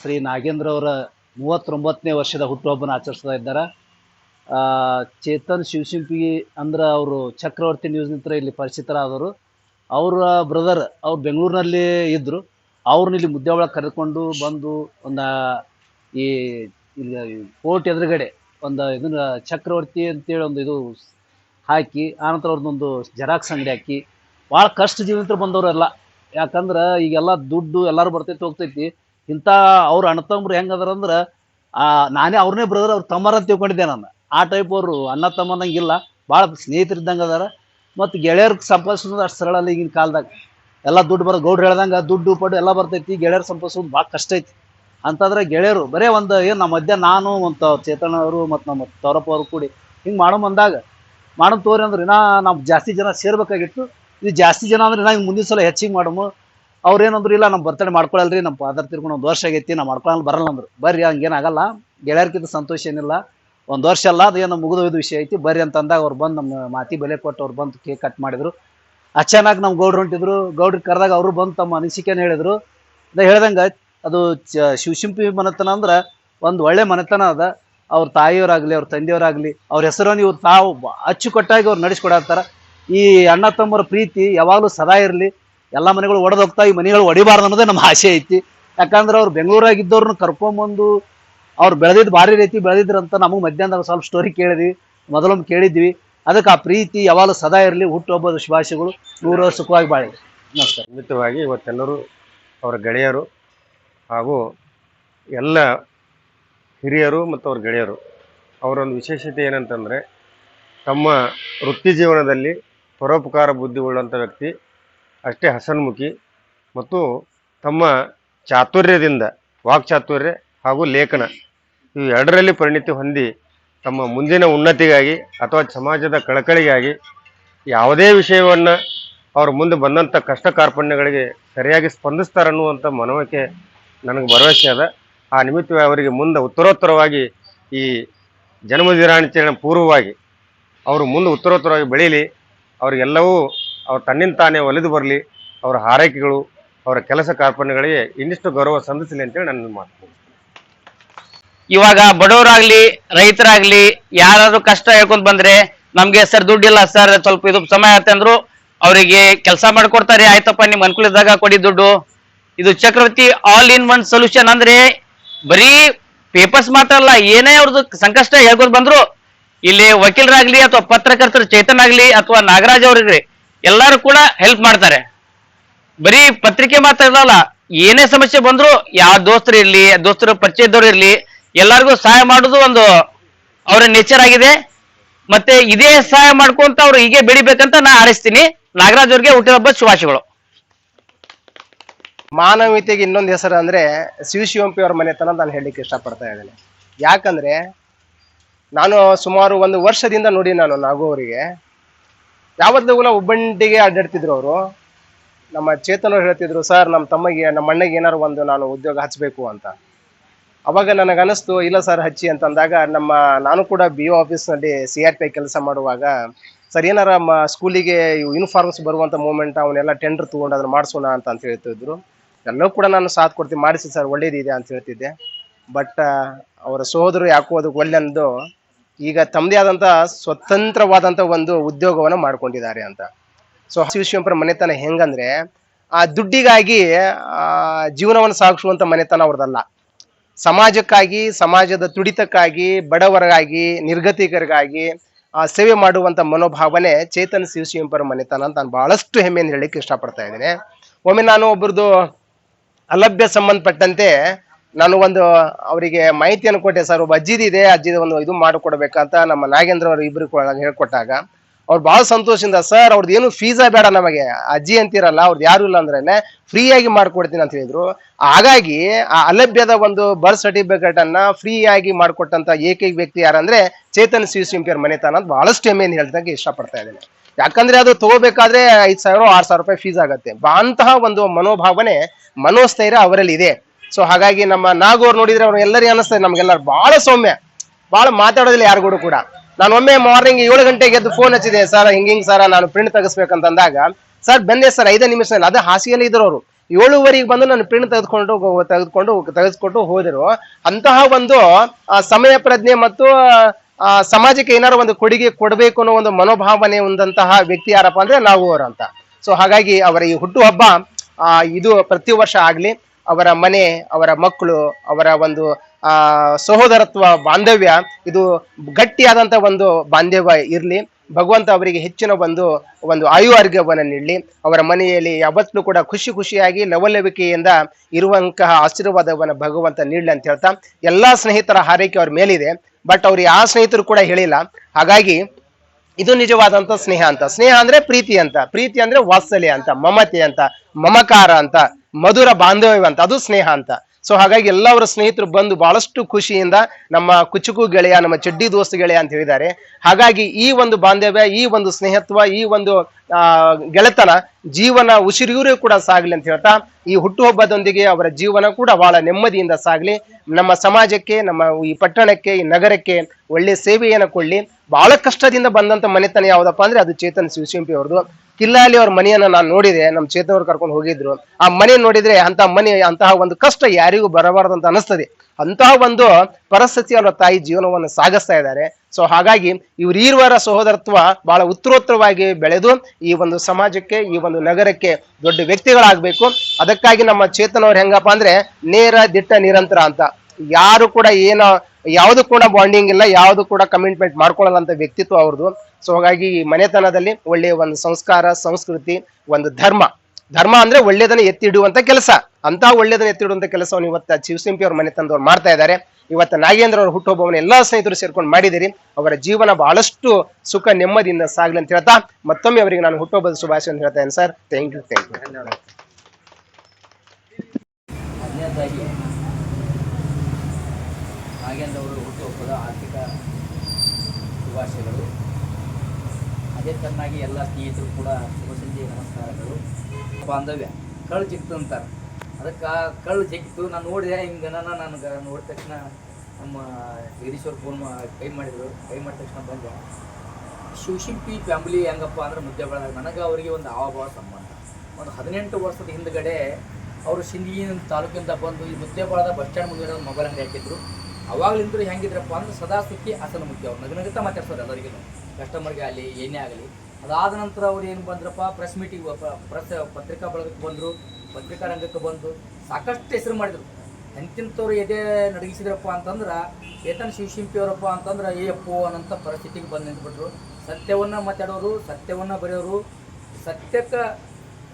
ಶ್ರೀ ನಾಗೇಂದ್ರ ಅವರ ಮೂವತ್ತೊಂಬತ್ತನೇ ವರ್ಷದ ಹುಟ್ಟುಹಬ್ಬನ ಆಚರಿಸ್ತಾ ಇದ್ದಾರೆ. ಚೇತನ್ ಶಿವಸಿಂಪಿ ಅಂದ್ರೆ ಅವರು ಚಕ್ರವರ್ತಿ ನ್ಯೂಸ್ ನಿಂತರ ಇಲ್ಲಿ ಪರಿಚಿತರಾದವರು. ಅವರ ಬ್ರದರ್ ಅವ್ರು ಬೆಂಗಳೂರಿನಲ್ಲಿ ಇದ್ದರು ಅವ್ರನ್ನ ಇಲ್ಲಿ ಮುದ್ದೆ ಒಳಗೆ ಕರೆದುಕೊಂಡು ಬಂದು ಒಂದು ಈ ಕೋರ್ಟ್ ಎದುರುಗಡೆ ಒಂದು ಇದನ್ನ ಚಕ್ರವರ್ತಿ ಅಂತೇಳಿ ಒಂದು ಇದು ಹಾಕಿ ಆನಂತರ ಅವ್ರದ್ದೊಂದು ಜೆರಾಕ್ಸ್ ಅಂಗಡಿ ಹಾಕಿ. ಭಾಳ ಕಷ್ಟ ಜೀವಿತರ ಬಂದವರೆಲ್ಲ. ಯಾಕಂದ್ರೆ ಈಗೆಲ್ಲ ದುಡ್ಡು ಎಲ್ಲರೂ ಬರ್ತೈತಿ ಹೋಗ್ತೈತಿ. ಇಂಥ ಅವ್ರ ಅಣ್ಣ ತಮ್ಮರು ಹೆಂಗದಾರ ಅಂದ್ರೆ ಆ, ನಾನೇ ಅವ್ರನ್ನೇ ಬ್ರದರ್ ಅವ್ರ ತಮ್ಮರ ಅಂತ ತಿಳ್ಕೊಂಡಿದ್ದೆ ನಾನು. ಆ ಟೈಪ್ ಅವರು ಅಣ್ಣ ತಮ್ಮನಂಗಿಲ್ಲ ಭಾಳ ಸ್ನೇಹಿತರಿದ್ದಂಗೆ ಅದಾರ. ಮತ್ತು ಗೆಳೆಯರ್ ಸಂಪಾದಿಸೋದು ಅಷ್ಟು ಸರಳ ಅಲ್ಲ ಈಗಿನ ಕಾಲದಾಗ. ಎಲ್ಲ ದುಡ್ಡು ಬರೋ ಗೌಡ್ರು ಹೇಳ್ದಂಗೆ ದುಡ್ಡು ಪಡ್ಡು ಎಲ್ಲ ಬರ್ತೈತಿ ಗೆಳೆಯರ್ ಸಂಪಾದಿಸೋದು ಭಾಳ ಕಷ್ಟ ಐತಿ. ಅಂತಂದ್ರೆ ಗೆಳೆಯರು ಬರೇ ಒಂದು ಏನು ನಮ್ಮ ಮಧ್ಯ ನಾನು ಮತ್ತು ಚೇತನ ಅವರು ಮತ್ತು ನಮ್ಮ ತೌರಪ್ಪ ಅವರು ಕೂಡಿ ಹಿಂಗೆ ಮಾಡೋ ಬಂದಾಗ ಮಾಡೋ ತೋರಿ ಅಂದ್ರೆ ಇನ್ನೂ ನಾವು ಜಾಸ್ತಿ ಜನ ಸೇರ್ಬೇಕಾಗಿತ್ತು. ಇದು ಜಾಸ್ತಿ ಜನ ಅಂದ್ರೆ ನಾವು ಮುಂದಿನ ಸಲ ಹೆಚ್ಚಿಗೆ ಮಾಡಮು. ಅವ್ರು ಏನಂದ್ರು ಇಲ್ಲ ನಮ್ಮ ಬರ್ತಡೆ ಮಾಡ್ಕೊಳಲ್ರಿ ನಮ್ಮ ಫಾದರ್ ತಿರ್ಕೊಂಡು ಒಂದು ವರ್ಷ ಆಗೈತಿ ನಾವು ಮಾಡ್ಕೊಳಲ್ಲ, ಬರಲ್ಲ ಅಂದ್ರು. ಬರ್ರಿ, ಹಂಗೇನಾಗಲ್ಲ, ಗೆಳೆಯರ್ಕಿಂತ ಸಂತೋಷ ಏನಿಲ್ಲ, ಒಂದು ವರ್ಷ ಅಲ್ಲ ಏನೋ ಮುಗಿದೋಯ್ದು ವಿಷಯ ಐತಿ, ಬರ್ರಿ ಅಂತಂದಾಗ ಅವ್ರು ಬಂದು ನಮ್ಮ ಮಾತಿ ಬೆಲೆ ಕೊಟ್ಟು ಅವ್ರು ಬಂದು ಕೇಕ್ ಕಟ್ ಮಾಡಿದ್ರು. ಅಚಾನಕ್ ನಮ್ಮ ಗೌಡ್ರು ಹೊಂಟಿದ್ರು. ಗೌಡ್ರಿಗೆ ಕರೆದಾಗ ಅವರು ಬಂದು ತಮ್ಮ ಅನಿಸಿಕೆನ ಹೇಳಿದ್ರು. ಅದೇ ಹೇಳ್ದಂಗೆ ಅದು ಚ, ಶಿವಶಿಂಪಿ ಮನೆತನ ಅಂದ್ರೆ ಒಂದು ಒಳ್ಳೆ ಮನೆತನ ಅದ. ಅವ್ರ ತಾಯಿಯವರಾಗಲಿ, ಅವ್ರ ತಂದೆಯವರಾಗಲಿ, ಅವ್ರ ಹೆಸರನ್ನು ಇವ್ರು ತಾವು ಅಚ್ಚುಕಟ್ಟಾಗಿ ಅವ್ರು ನಡೆಸ್ಕೊಡತ್ತಾರ ಈ ಅಣ್ಣ ತಮ್ಮರ ಪ್ರೀತಿ ಯಾವಾಗಲೂ ಸದಾ ಇರಲಿ. ಎಲ್ಲ ಮನೆಗಳು ಒಡೆದು ಹೋಗ್ತಾ ಈ ಮನೆಗಳು ಹೊಡಿಬಾರ್ದು ಅನ್ನೋದೇ ನಮ್ಮ ಆಸೆ ಐತಿ. ಯಾಕಂದ್ರೆ ಅವ್ರು ಬೆಂಗಳೂರಾಗಿದ್ದವ್ರನ್ನ ಕರ್ಕೊಂಬಂದು ಅವ್ರು ಬೆಳೆದಿದ್ದು ಭಾರಿ ರೀತಿ ಬೆಳೆದಿದ್ರಂತ ನಮಗೆ ಮಧ್ಯಾಹ್ನದಾಗ ಸ್ವಲ್ಪ ಸ್ಟೋರಿ ಕೇಳಿದ್ವಿ, ಮೊದಲೊಮ್ಮೆ ಕೇಳಿದ್ವಿ. ಅದಕ್ಕೆ ಆ ಪ್ರೀತಿ ಯಾವಾಗಲೂ ಸದಾ ಇರಲಿ ಹುಟ್ಟುಹಬ್ಬದ ಶುಭಾಶಯಗಳು, ನೂರು ಸುಖವಾಗಿ ಬಾಳಿ. ನಮಸ್ಕಾರ. ನಿಮಿತ್ತವಾಗಿ ಇವತ್ತೆಲ್ಲರೂ ಅವರ ಗೆಳೆಯರು ಹಾಗೂ ಎಲ್ಲ ಹಿರಿಯರು ಮತ್ತು ಅವ್ರ ಗೆಳೆಯರು, ಅವರೊಂದು ವಿಶೇಷತೆ ಏನಂತಂದರೆ, ತಮ್ಮ ವೃತ್ತಿ ಜೀವನದಲ್ಲಿ ಪರೋಪಕಾರ ಬುದ್ಧಿ ಉಳ್ಳಂಥ ವ್ಯಕ್ತಿ ಅಷ್ಟೇ ಹಸನ್ಮುಖಿ ಮತ್ತು ತಮ್ಮ ಚಾತುರ್ಯದಿಂದ ವಾಕ್ಚಾತುರ್ಯ ಹಾಗೂ ಲೇಖನ ಇವು ಎರಡರಲ್ಲಿ ಪರಿಣಿತಿ ಹೊಂದಿ ತಮ್ಮ ಮುಂದಿನ ಉನ್ನತಿಗಾಗಿ ಅಥವಾ ಸಮಾಜದ ಕಳಕಳಿಗಾಗಿ ಯಾವುದೇ ವಿಷಯವನ್ನು ಅವ್ರ ಮುಂದೆ ಬಂದಂಥ ಕಷ್ಟ ಕಾರ್ಪಣ್ಯಗಳಿಗೆ ಸರಿಯಾಗಿ ಸ್ಪಂದಿಸ್ತಾರನ್ನುವಂಥ ಮನವಿಕೆ ನನಗೆ ಭರವಸೆ ಅದ. ಆ ನಿಮಿತ್ತವೇ ಅವರಿಗೆ ಮುಂದೆ ಉತ್ತರೋತ್ತರವಾಗಿ ಈ ಜನ್ಮ ದಿನಾಚರಣೆ ಪೂರ್ವವಾಗಿ ಅವರು ಮುಂದೆ ಉತ್ತರೋತ್ತರವಾಗಿ ಬೆಳೀಲಿ. ಅವರಿಗೆಲ್ಲವೂ ಅವ್ರ ತನ್ನಿಂದ ತಾನೇ ಒಲಿದು ಬರಲಿ, ಅವರ ಹಾರೈಕೆಗಳು, ಅವರ ಕೆಲಸ ಕಾರ್ಪಣ್ಯಗಳಿಗೆ ಇನ್ನಿಷ್ಟು ಗೌರವ ಸಂಧಿಸಲಿ ಅಂತೇಳಿ ನನ್ನ ಮಾತು ಇವಾಗ ಬಡವರಾಗ್ಲಿ, ರೈತರಾಗ್ಲಿ, ಯಾರಾದ್ರೂ ಕಷ್ಟ ಹೇಳ್ಕೊಂಡ್ ಬಂದ್ರೆ, ನಮ್ಗೆ ಸರ್ ದುಡ್ಡಿಲ್ಲ, ಸರ್ ಸ್ವಲ್ಪ ಇದು ಸಮಯ ಆಯ್ತು ಅಂದ್ರು, ಅವರಿಗೆ ಕೆಲಸ ಮಾಡ್ಕೊಡ್ತಾರೆ, ಆಯ್ತಪ್ಪ, ನಿಮ್ ಅನುಕೂಲ ಇದ್ದಾಗ ಕೊಡಿ ದುಡ್ಡು. ಇದು Chakravarthi all in one solution ಅಂದ್ರೆ, ಬರೀ ಪೇಪರ್ಸ್ ಮಾತ್ರ ಅಲ್ಲ, ಏನೇ ಅವ್ರದ್ದು ಸಂಕಷ್ಟ ಹೇಳ್ಕೊಂಡ್ ಬಂದ್ರು, ಇಲ್ಲಿ ವಕೀಲರಾಗ್ಲಿ ಅಥವಾ ಪತ್ರಕರ್ತರ ಚೇತನ್ ಆಗ್ಲಿ ಅಥವಾ ನಾಗರಾಜ್ ಅವ್ರಿಗೆ ಎಲ್ಲರೂ ಕೂಡ ಹೆಲ್ಪ್ ಮಾಡ್ತಾರೆ. ಬರೀ ಪತ್ರಿಕೆ ಮಾತ್ರ ಇರಲ್ಲ, ಏನೇ ಸಮಸ್ಯೆ ಬಂದ್ರು ಯಾವ ದೋಸ್ತರು ಇರ್ಲಿ, ದೋಸ್ತರ ಪರಿಚಯದವ್ರು ಇರ್ಲಿ, ಎಲ್ಲರಿಗೂ ಸಹಾಯ ಮಾಡೋದು ಒಂದು ಅವರ ನೇಚರ್ ಆಗಿದೆ. ಮತ್ತೆ ಇದೇ ಸಹಾಯ ಮಾಡ್ಕೊಂತ ಅವ್ರು ಹೀಗೆ ಬೆಳಿಬೇಕಂತ ನಾ ಆರಿಸ್ತೀನಿ. ನಾಗರಾಜ್ ಅವ್ರಿಗೆ ಹುಟ್ಟಿದಬ್ಬ ಶುಭಾಶಯಗಳು. ಮಾನವೀಯತೆಗೆ ಇನ್ನೊಂದು ಹೆಸರು ಅಂದ್ರೆ ಶಿವ ಶಿವಂಪಿ ಅವ್ರ ಮನೆತನ ನಾನು ಹೇಳಲಿಕ್ಕೆ ಇಷ್ಟಪಡ್ತಾ ಇದ್ದೇನೆ. ಯಾಕಂದ್ರೆ ನಾನು ಸುಮಾರು ಒಂದು ವರ್ಷದಿಂದ ನೋಡಿ ನಾನು ನಾಗೋ ಅವರಿಗೆ ಯಾವತ್ತೂ ಕೂಡ ಒಬ್ಬಂಟಿಗೆ ಅಡ್ಡಾಡ್ತಿದ್ರು ಅವರು. ನಮ್ಮ ಚೇತನ್ ಅವ್ರು ಹೇಳ್ತಿದ್ರು, ಸರ್ ನಮ್ಮ ತಮ್ಮಗೆ ನಮ್ಮ ಅಣ್ಣಗೆ ಏನಾರು ಒಂದು ನಾನು ಉದ್ಯೋಗ ಹಚ್ಚಬೇಕು ಅಂತ. ಅವಾಗ ನನಗನ್ನಿಸ್ತು ಇಲ್ಲ ಸರ್, ಹಚ್ಚಿ. ಅಂತಂದಾಗ ನಮ್ಮ, ನಾನು ಕೂಡ ಬಿ ಒ ಆಫೀಸ್ನಲ್ಲಿ ಸಿ ಆರ್ ಪಿ ಕೆಲಸ ಮಾಡುವಾಗ, ಸರ್, ಏನಾರ ಮ, ಸ್ಕೂಲಿಗೆ ಯೂನಿಫಾರ್ಮ್ಸ್ ಬರುವಂಥ ಮೂಮೆಂಟ್ ಅವನ್ನೆಲ್ಲ ಟೆಂಡರ್ ತೊಗೊಂಡು ಅದನ್ನು ಮಾಡಿಸೋಣ ಅಂತ ಅಂತ ಹೇಳ್ತಿದ್ರು ಎಲ್ಲವೂ ಕೂಡ ನಾನು ಸಾಥ್ ಕೊಡ್ತೀನಿ, ಮಾಡಿಸಿ ಸರ್, ಒಳ್ಳೇದಿದೆ ಅಂತ ಹೇಳ್ತಿದ್ದೆ. ಬಟ್ ಅವರ ಸೋದರು ಯಾಕೋ ಅದಕ್ಕೆ ಒಳ್ಳೆಂದು ಈಗ ತಮ್ಮದೇ ಆದಂಥ ಸ್ವತಂತ್ರವಾದಂಥ ಒಂದು ಉದ್ಯೋಗವನ್ನು ಮಾಡ್ಕೊಂಡಿದ್ದಾರೆ ಅಂತ. ಸೊ ಶಿವಶಿವಂಪರ ಮನೆತನ ಹೆಂಗಂದ್ರೆ, ಆ ದುಡ್ಡಿಗಾಗಿ ಜೀವನವನ್ನು ಸಾಗಿಸುವಂಥ ಮನೆತನ ಅವ್ರದ್ದಲ್ಲ ಸಮಾಜಕ್ಕಾಗಿ, ಸಮಾಜದ ತುಡಿತಕ್ಕಾಗಿ, ಬಡವರಿಗಾಗಿ, ನಿರ್ಗತಿಕರಿಗಾಗಿ, ಆ ಸೇವೆ ಮಾಡುವಂತ ಮನೋಭಾವನೆ ಚೇತನ್ ಶಿವಶಿವಂಪರ ಮನೆತನ ಅಂತ ನಾನು ಬಹಳಷ್ಟು ಹೆಮ್ಮೆಯನ್ನು ಹೇಳಲಿಕ್ಕೆ ಇಷ್ಟಪಡ್ತಾ ಇದ್ದೇನೆ. ಒಮ್ಮೆ ನಾನು ಒಬ್ಬರದು ಅಲಭ್ಯ ಸಂಬಂಧಪಟ್ಟಂತೆ ನಾನು ಒಂದು ಅವರಿಗೆ ಮಾಹಿತಿಯನ್ನು ಕೊಟ್ಟೆ ಸರ್. ಒಬ್ಬ ಅಜ್ಜಿದಿದೆ ಅಜ್ಜಿದ ಒಂದು ಇದು ಮಾಡಿಕೊಡ್ಬೇಕಂತ ನಮ್ಮ ನಾಗೇಂದ್ರ ಅವರು ಇಬ್ರು ಹೇಳ್ಕೊಟ್ಟಾಗ. ಅವ್ರು ಬಹಳ ಸಂತೋಷದಿಂದ, ಸರ್ ಅವ್ರದ್ದು ಏನು ಫೀಸಾ ಬೇಡ ನಮಗೆ. ಅಜ್ಜಿ ಅಂತಿರಲ್ಲ ಅವ್ರದ್ದು ಯಾರು ಇಲ್ಲ ಅಂದ್ರೆ ಫ್ರೀಯಾಗಿ ಮಾಡ್ಕೊಡ್ತೀನಿ ಅಂತ ಹೇಳಿದ್ರು. ಹಾಗಾಗಿ ಆ ಅಲಭ್ಯದ ಒಂದು ಬರ್ತ್ ಸರ್ಟಿಫಿಕೇಟ್ ಅನ್ನ ಫ್ರೀ ಆಗಿ ಮಾಡಿಕೊಟ್ಟಂತ ಏಕೈಕ ವ್ಯಕ್ತಿ ಯಾರಂದ್ರೆ ಚೇತನ್ ಶಿವಸಿಂಪಿಯರ್ ಮನೆತನ ಅಂತ ಬಹಳಷ್ಟು ಹೆಮ್ಮೆಯನ್ನು ಹೇಳ್ದಂಗೆ ಇಷ್ಟಪಡ್ತಾ ಇದ್ದೇನೆ. ಯಾಕಂದ್ರೆ ಅದು ತಗೋಬೇಕಾದ್ರೆ ಐದ್ ಸಾವಿರ, ಆರ್ ಸಾವಿರ ರೂಪಾಯಿ ಫೀಸ್ ಆಗುತ್ತೆ. ಅಂತಹ ಒಂದು ಮನೋಭಾವನೆ, ಮನೋಸ್ಥೈರ್ಯ ಅವರಲ್ಲಿ ಇದೆ ಸೊ ಹಾಗಾಗಿ ನಮ್ಮ ನಾಗು ಅವ್ರು ನೋಡಿದ್ರೆ ಅವ್ರು ಎಲ್ಲರಿಗೂ ಅನಿಸ್ತದೆ, ನಮ್ಗೆಲ್ಲರೂ ಬಹಳ ಸೌಮ್ಯ. ಬಹಳ ಮಾತಾಡೋದಿಲ್ಲ ಯಾರಿಗೂ ಕೂಡ ನಾನು ಒಮ್ಮೆ ಮಾರ್ನಿಂಗ್ ಏಳು ಗಂಟೆಗೆ ಎದ್ದು ಫೋನ್ ಹಚ್ಚಿದೆ, ಸರ್ ಹಿಂಗಿಂಗ್ ಸರ್, ನಾನು ಪ್ರಿಂಟ್ ತೆಗಿಸ್ಬೇಕಂತ ಅಂದಾಗ ಸರ್, ಬಂದೆ ಸರ್, ಐದೇ ನಿಮಿಷದಲ್ಲಿ ಅದೇ ಹಾಸಿಗೆಲ್ಲ ಇದ್ರು ಅವರು. ಏಳುವರೆಗೆ ಬಂದು ನಾನು ಪ್ರಿಂಟ್ ತೆಗೆದುಕೊಂಡು ತೆಗೆದುಕೊಂಡು ತೆಗೆದುಕೊಂಡು ಹೋದರು. ಅಂತಹ ಒಂದು ಸಮಯ ಪ್ರಜ್ಞೆ ಮತ್ತು ಸಮಾಜಕ್ಕೆ ಏನಾರು ಒಂದು ಕೊಡುಗೆ ಕೊಡಬೇಕು ಅನ್ನೋ ಒಂದು ಮನೋಭಾವನೆ ಹೊಂದಂತಹ ವ್ಯಕ್ತಿ ಯಾರಪ್ಪ ಅಂದ್ರೆ ನಾವು ಅವರು ಅಂತ. ಸೊ ಹಾಗಾಗಿ ಅವರ ಈ ಹುಟ್ಟುಹಬ್ಬ ಇದು ಪ್ರತಿ ವರ್ಷ ಆಗ್ಲಿ. ಅವರ ಮನೆ, ಅವರ ಮಕ್ಕಳು, ಅವರ ಒಂದು, ಆ, ಸಹೋದರತ್ವ, ಬಾಂಧವ್ಯ, ಇದು ಗಟ್ಟಿಯಾದಂತ ಒಂದು ಬಾಂಧವ್ಯ ಇರ್ಲಿ. ಭಗವಂತ ಅವರಿಗೆ ಹೆಚ್ಚಿನ ಒಂದು ಒಂದು ಆಯು ಆರೋಗ್ಯವನ್ನು ನೀಡಲಿ. ಅವರ ಮನೆಯಲ್ಲಿ ಯಾವತ್ತೂ ಕೂಡ ಖುಷಿ ಖುಷಿಯಾಗಿ ಲವಲವಿಕೆಯಿಂದ ಇರುವಂತಹ ಆಶೀರ್ವಾದವನ್ನು ಭಗವಂತ ನೀಡಲಿ ಅಂತ ಹೇಳ್ತಾ, ಎಲ್ಲಾ ಸ್ನೇಹಿತರ ಹಾರೈಕೆ ಅವ್ರ ಮೇಲಿದೆ. ಬಟ್ ಅವ್ರು ಯಾವ ಸ್ನೇಹಿತರು ಕೂಡ ಹೇಳಿಲ್ಲ. ಹಾಗಾಗಿ, ಇದು ನಿಜವಾದಂತ ಸ್ನೇಹ ಅಂತ. ಸ್ನೇಹ ಅಂದ್ರೆ ಪ್ರೀತಿ ಅಂತ. ಪ್ರೀತಿ ಅಂದ್ರೆ ವಾತ್ಸಲ್ಯ ಅಂತ, ಮಮತೆ ಅಂತ, ಮಮಕಾರ ಅಂತ. ಮಧುರ ಬಾಂಧವ್ಯ ಅಂತ, ಅದು ಸ್ನೇಹ ಅಂತ. ಸೊ ಹಾಗಾಗಿ ಎಲ್ಲವರ ಸ್ನೇಹಿತರು ಬಂದು ಬಹಳಷ್ಟು ಖುಷಿಯಿಂದ ನಮ್ಮ ಕುಚುಕು ಗೆಳೆಯ, ನಮ್ಮ ಚಡ್ಡಿ ದೋಸ್ತು ಗೆಳೆಯ ಅಂತ ಹೇಳಿದ್ದಾರೆ. ಹಾಗಾಗಿ ಈ ಒಂದು ಬಾಂಧವ್ಯ, ಈ ಒಂದು ಸ್ನೇಹತ್ವ, ಈ ಒಂದು ಗೆಳೆತನ ಜೀವನ ಉಸಿರಿಯೂರು ಕೂಡ ಸಾಗಲಿ ಅಂತ ಹೇಳ್ತಾ, ಈ ಹುಟ್ಟುಹಬ್ಬದೊಂದಿಗೆ ಅವರ ಜೀವನ ಕೂಡ ಬಹಳ ನೆಮ್ಮದಿಯಿಂದ ಸಾಗಲಿ. ನಮ್ಮ ಸಮಾಜಕ್ಕೆ, ನಮ್ಮ ಈ ಪಟ್ಟಣಕ್ಕೆ, ಈ ನಗರಕ್ಕೆ ಒಳ್ಳೆ ಸೇವೆಯನ್ನು ಕೊಡ್ಲಿ. ಬಹಳ ಕಷ್ಟದಿಂದ ಬಂದಂತ ಮನೆತನ ಯಾವುದಪ್ಪ ಅಂದ್ರೆ ಅದು ಚೇತನ್ ಶಿವಶಿಂಪಿ ಅವ್ರದ್ದು. ಕಿಲ್ಲಾಲಿ ಅವ್ರ ಮನೆಯನ್ನ ನಾನು ನೋಡಿದೆ ನಮ್ಮ ಚೇತನವ್ರು ಕರ್ಕೊಂಡು ಹೋಗಿದ್ರು. ಆ ಮನೆ ನೋಡಿದ್ರೆ ಅಂತ ಮನೆ, ಅಂತಹ ಒಂದು ಕಷ್ಟ ಯಾರಿಗೂ ಬರಬಾರದು ಅಂತ ಅನಿಸ್ತದೆ ಅಂತಹ ಒಂದು ಪರಿಸ್ಥಿತಿ ಅವರ ತಾಯಿ ಜೀವನವನ್ನು ಸಾಗಿಸ್ತಾ ಇದ್ದಾರೆ. ಸೊ ಹಾಗಾಗಿ ಇವ್ರ ಈರುವರ ಸಹೋದರತ್ವ ಬಹಳ ಉತ್ತರೋತ್ತರವಾಗಿ ಬೆಳೆದು ಈ ಒಂದು ಸಮಾಜಕ್ಕೆ, ಈ ಒಂದು ನಗರಕ್ಕೆ ದೊಡ್ಡ ವ್ಯಕ್ತಿಗಳಾಗಬೇಕು. ಅದಕ್ಕಾಗಿ ನಮ್ಮ ಚೇತನವ್ರು ಹೆಂಗಪ್ಪ ಅಂದ್ರೆ ನೇರ ದಿಟ್ಟ ನಿರಂತರ ಅಂತ. ಯಾರು ಕೂಡ ಏನು, ಯಾವುದು ಕೂಡ ಬಾಂಡಿಂಗ್ ಇಲ್ಲ, ಯಾವುದು ಕೂಡ ಕಮಿಟ್ಮೆಂಟ್ ಮಾಡ್ಕೊಳ್ಳಲ್ಲ ಅಂತ ವ್ಯಕ್ತಿತ್ವ ಅವ್ರದ್ದು ಸೊ ಹಾಗಾಗಿ ಈ ಮನೆತನದಲ್ಲಿ ಒಳ್ಳೆಯ ಒಂದು ಸಂಸ್ಕಾರ, ಸಂಸ್ಕೃತಿ, ಒಂದು ಧರ್ಮ. ಧರ್ಮ ಅಂದ್ರೆ ಎತ್ತಿ ಎತ್ತಿಡುವಂತ ಕೆಲಸ. ಅಂತ ಒಳ್ಳೇದನ್ನ ಎತ್ತಿಡುವಂತ ಕೆಲಸವನ್ನು ಇವತ್ತ ಶಿವಸಿಂಪಿ ಅವ್ರ ಮನೆತನದವ್ರು ಮಾಡ್ತಾ ಇದ್ದಾರೆ. ಇವತ್ತ ನಾಗೇಂದ್ರ ಅವ್ರ ಹುಟ್ಟುಹಬ್ಬವನ್ನು ಎಲ್ಲಾ ಸ್ನೇಹಿತರು ಸೇರ್ಕೊಂಡು ಮಾಡಿದಿರಿ ಅವರ ಜೀವನ ಬಹಳಷ್ಟು ಸುಖ, ನೆಮ್ಮದಿಯಿಂದ ಸಾಗಲಿ ಅಂತ ಹೇಳ್ತಾ, ಮತ್ತೊಮ್ಮೆ ಅವರಿಗೆ ನಾನು ಹುಟ್ಟುಹಬ್ಬದ ಶುಭಾಶಯ ಅಂತ ಹೇಳ್ತಾ ಇದ್ದೇನೆ sir. Thank you thank you ಮೊದಲನೇದಾಗಿ ನಾಗೇಂದ್ರ ಅವರು ಹುಟ್ಟುಹಬ್ಬದ ಆರ್ಥಿಕ ಶುಭಾಶಯಗಳು. ಅದೇ ತನ್ನಾಗಿ ಎಲ್ಲ ಸ್ನೇಹಿತರು ಕೂಡ ಶುಭ ಸಂಜೆ ನಮಸ್ಕಾರಗಳು. ಬಾಂಧವ್ಯ ಕಳ್ಳು ಜಿಕ್ತು ಅಂತಾರೆ. ಅದಕ್ಕೆ ಕಳ್ಳು ಜಿಕ್ತು ನಾನು ನೋಡಿದೆ, ಹಿಂಗೆ ನಾನು ನನಗೆ ನೋಡಿದ ತಕ್ಷಣ ನಮ್ಮ ಜಗದೀಶ್ವರ್ ಫೋನ್ ಕೈ ಮಾಡಿದರು. ಕೈ ಮಾಡಿದ ತಕ್ಷಣ ಬಂದೆ. ಶಿವಶಿಲ್ಪಿ ಫ್ಯಾಮಿಲಿ ಹೆಂಗಪ್ಪ ಅಂದ್ರೆ ಮುದ್ದೆ ನನಗೆ ಅವರಿಗೆ ಒಂದು ಆವಭಾವ ಸಂಬಂಧ. ಒಂದು ಹದಿನೆಂಟು ವರ್ಷದ ಹಿಂದ್ಗಡೆ ಅವರು ಸಿಂಧಿ ತಾಲೂಕಿಂದ ಬಂದು ಈ ಮುದ್ದೇಬಾಳದ ಬಸ್ ಸ್ಟ್ಯಾಂಡ್ ಮುಂದೆ ಒಂದು ಮೊಬೈಲ್ ಅಂಗಡಿ ಹಾಕಿದ್ರು. ಅವಾಗಲಿಂದ್ರು ಹೆಂಗಿದ್ರಪ್ಪ ಅಂದ್ರೆ ಸದಾ ಸುಖಿ ಅಸಲು ಮುಖ್ಯ. ಅವ್ರು ನಗನಗುತ್ತಾ ಮಾತಾಡ್ಸೋರು ಎಲ್ಲರಿಗೂ. ಕಸ್ಟಮರ್ಗೆ ಆಗಲಿ, ಏನೇ ಆಗಲಿ. ಅದಾದ ನಂತರ ಅವ್ರು ಏನು ಬಂದ್ರಪ್ಪ ಪ್ರೆಸ್ ಮೀಟಿಂಗ್ ಪ್ರೆಸ್ ಪತ್ರಿಕಾ ಬಳಗಕ್ಕೆ ಬಂದರು, ಪತ್ರಿಕಾ ರಂಗಕ್ಕೆ ಬಂದು ಸಾಕಷ್ಟು ಹೆಸರು ಮಾಡಿದರು. ಎಂತಿಂಥವ್ರು ಎದೆ ನಡಗಿಸಿದ್ರಪ್ಪ ಅಂತಂದ್ರೆ ಚೇತನ್ ಶಿವಶಿಂಪಿ ಅವರಪ್ಪ ಅಂತಂದ್ರೆ, ಏ ಅಪ್ಪೋ ಅನ್ನೋಂಥ ಪರಿಸ್ಥಿತಿಗೆ ಬಂದು ನಿಂತ್ಬಿಟ್ರು. ಸತ್ಯವನ್ನು ಮಾತಾಡೋರು, ಸತ್ಯವನ್ನು ಬರೆಯೋರು, ಸತ್ಯಕ್ಕೆ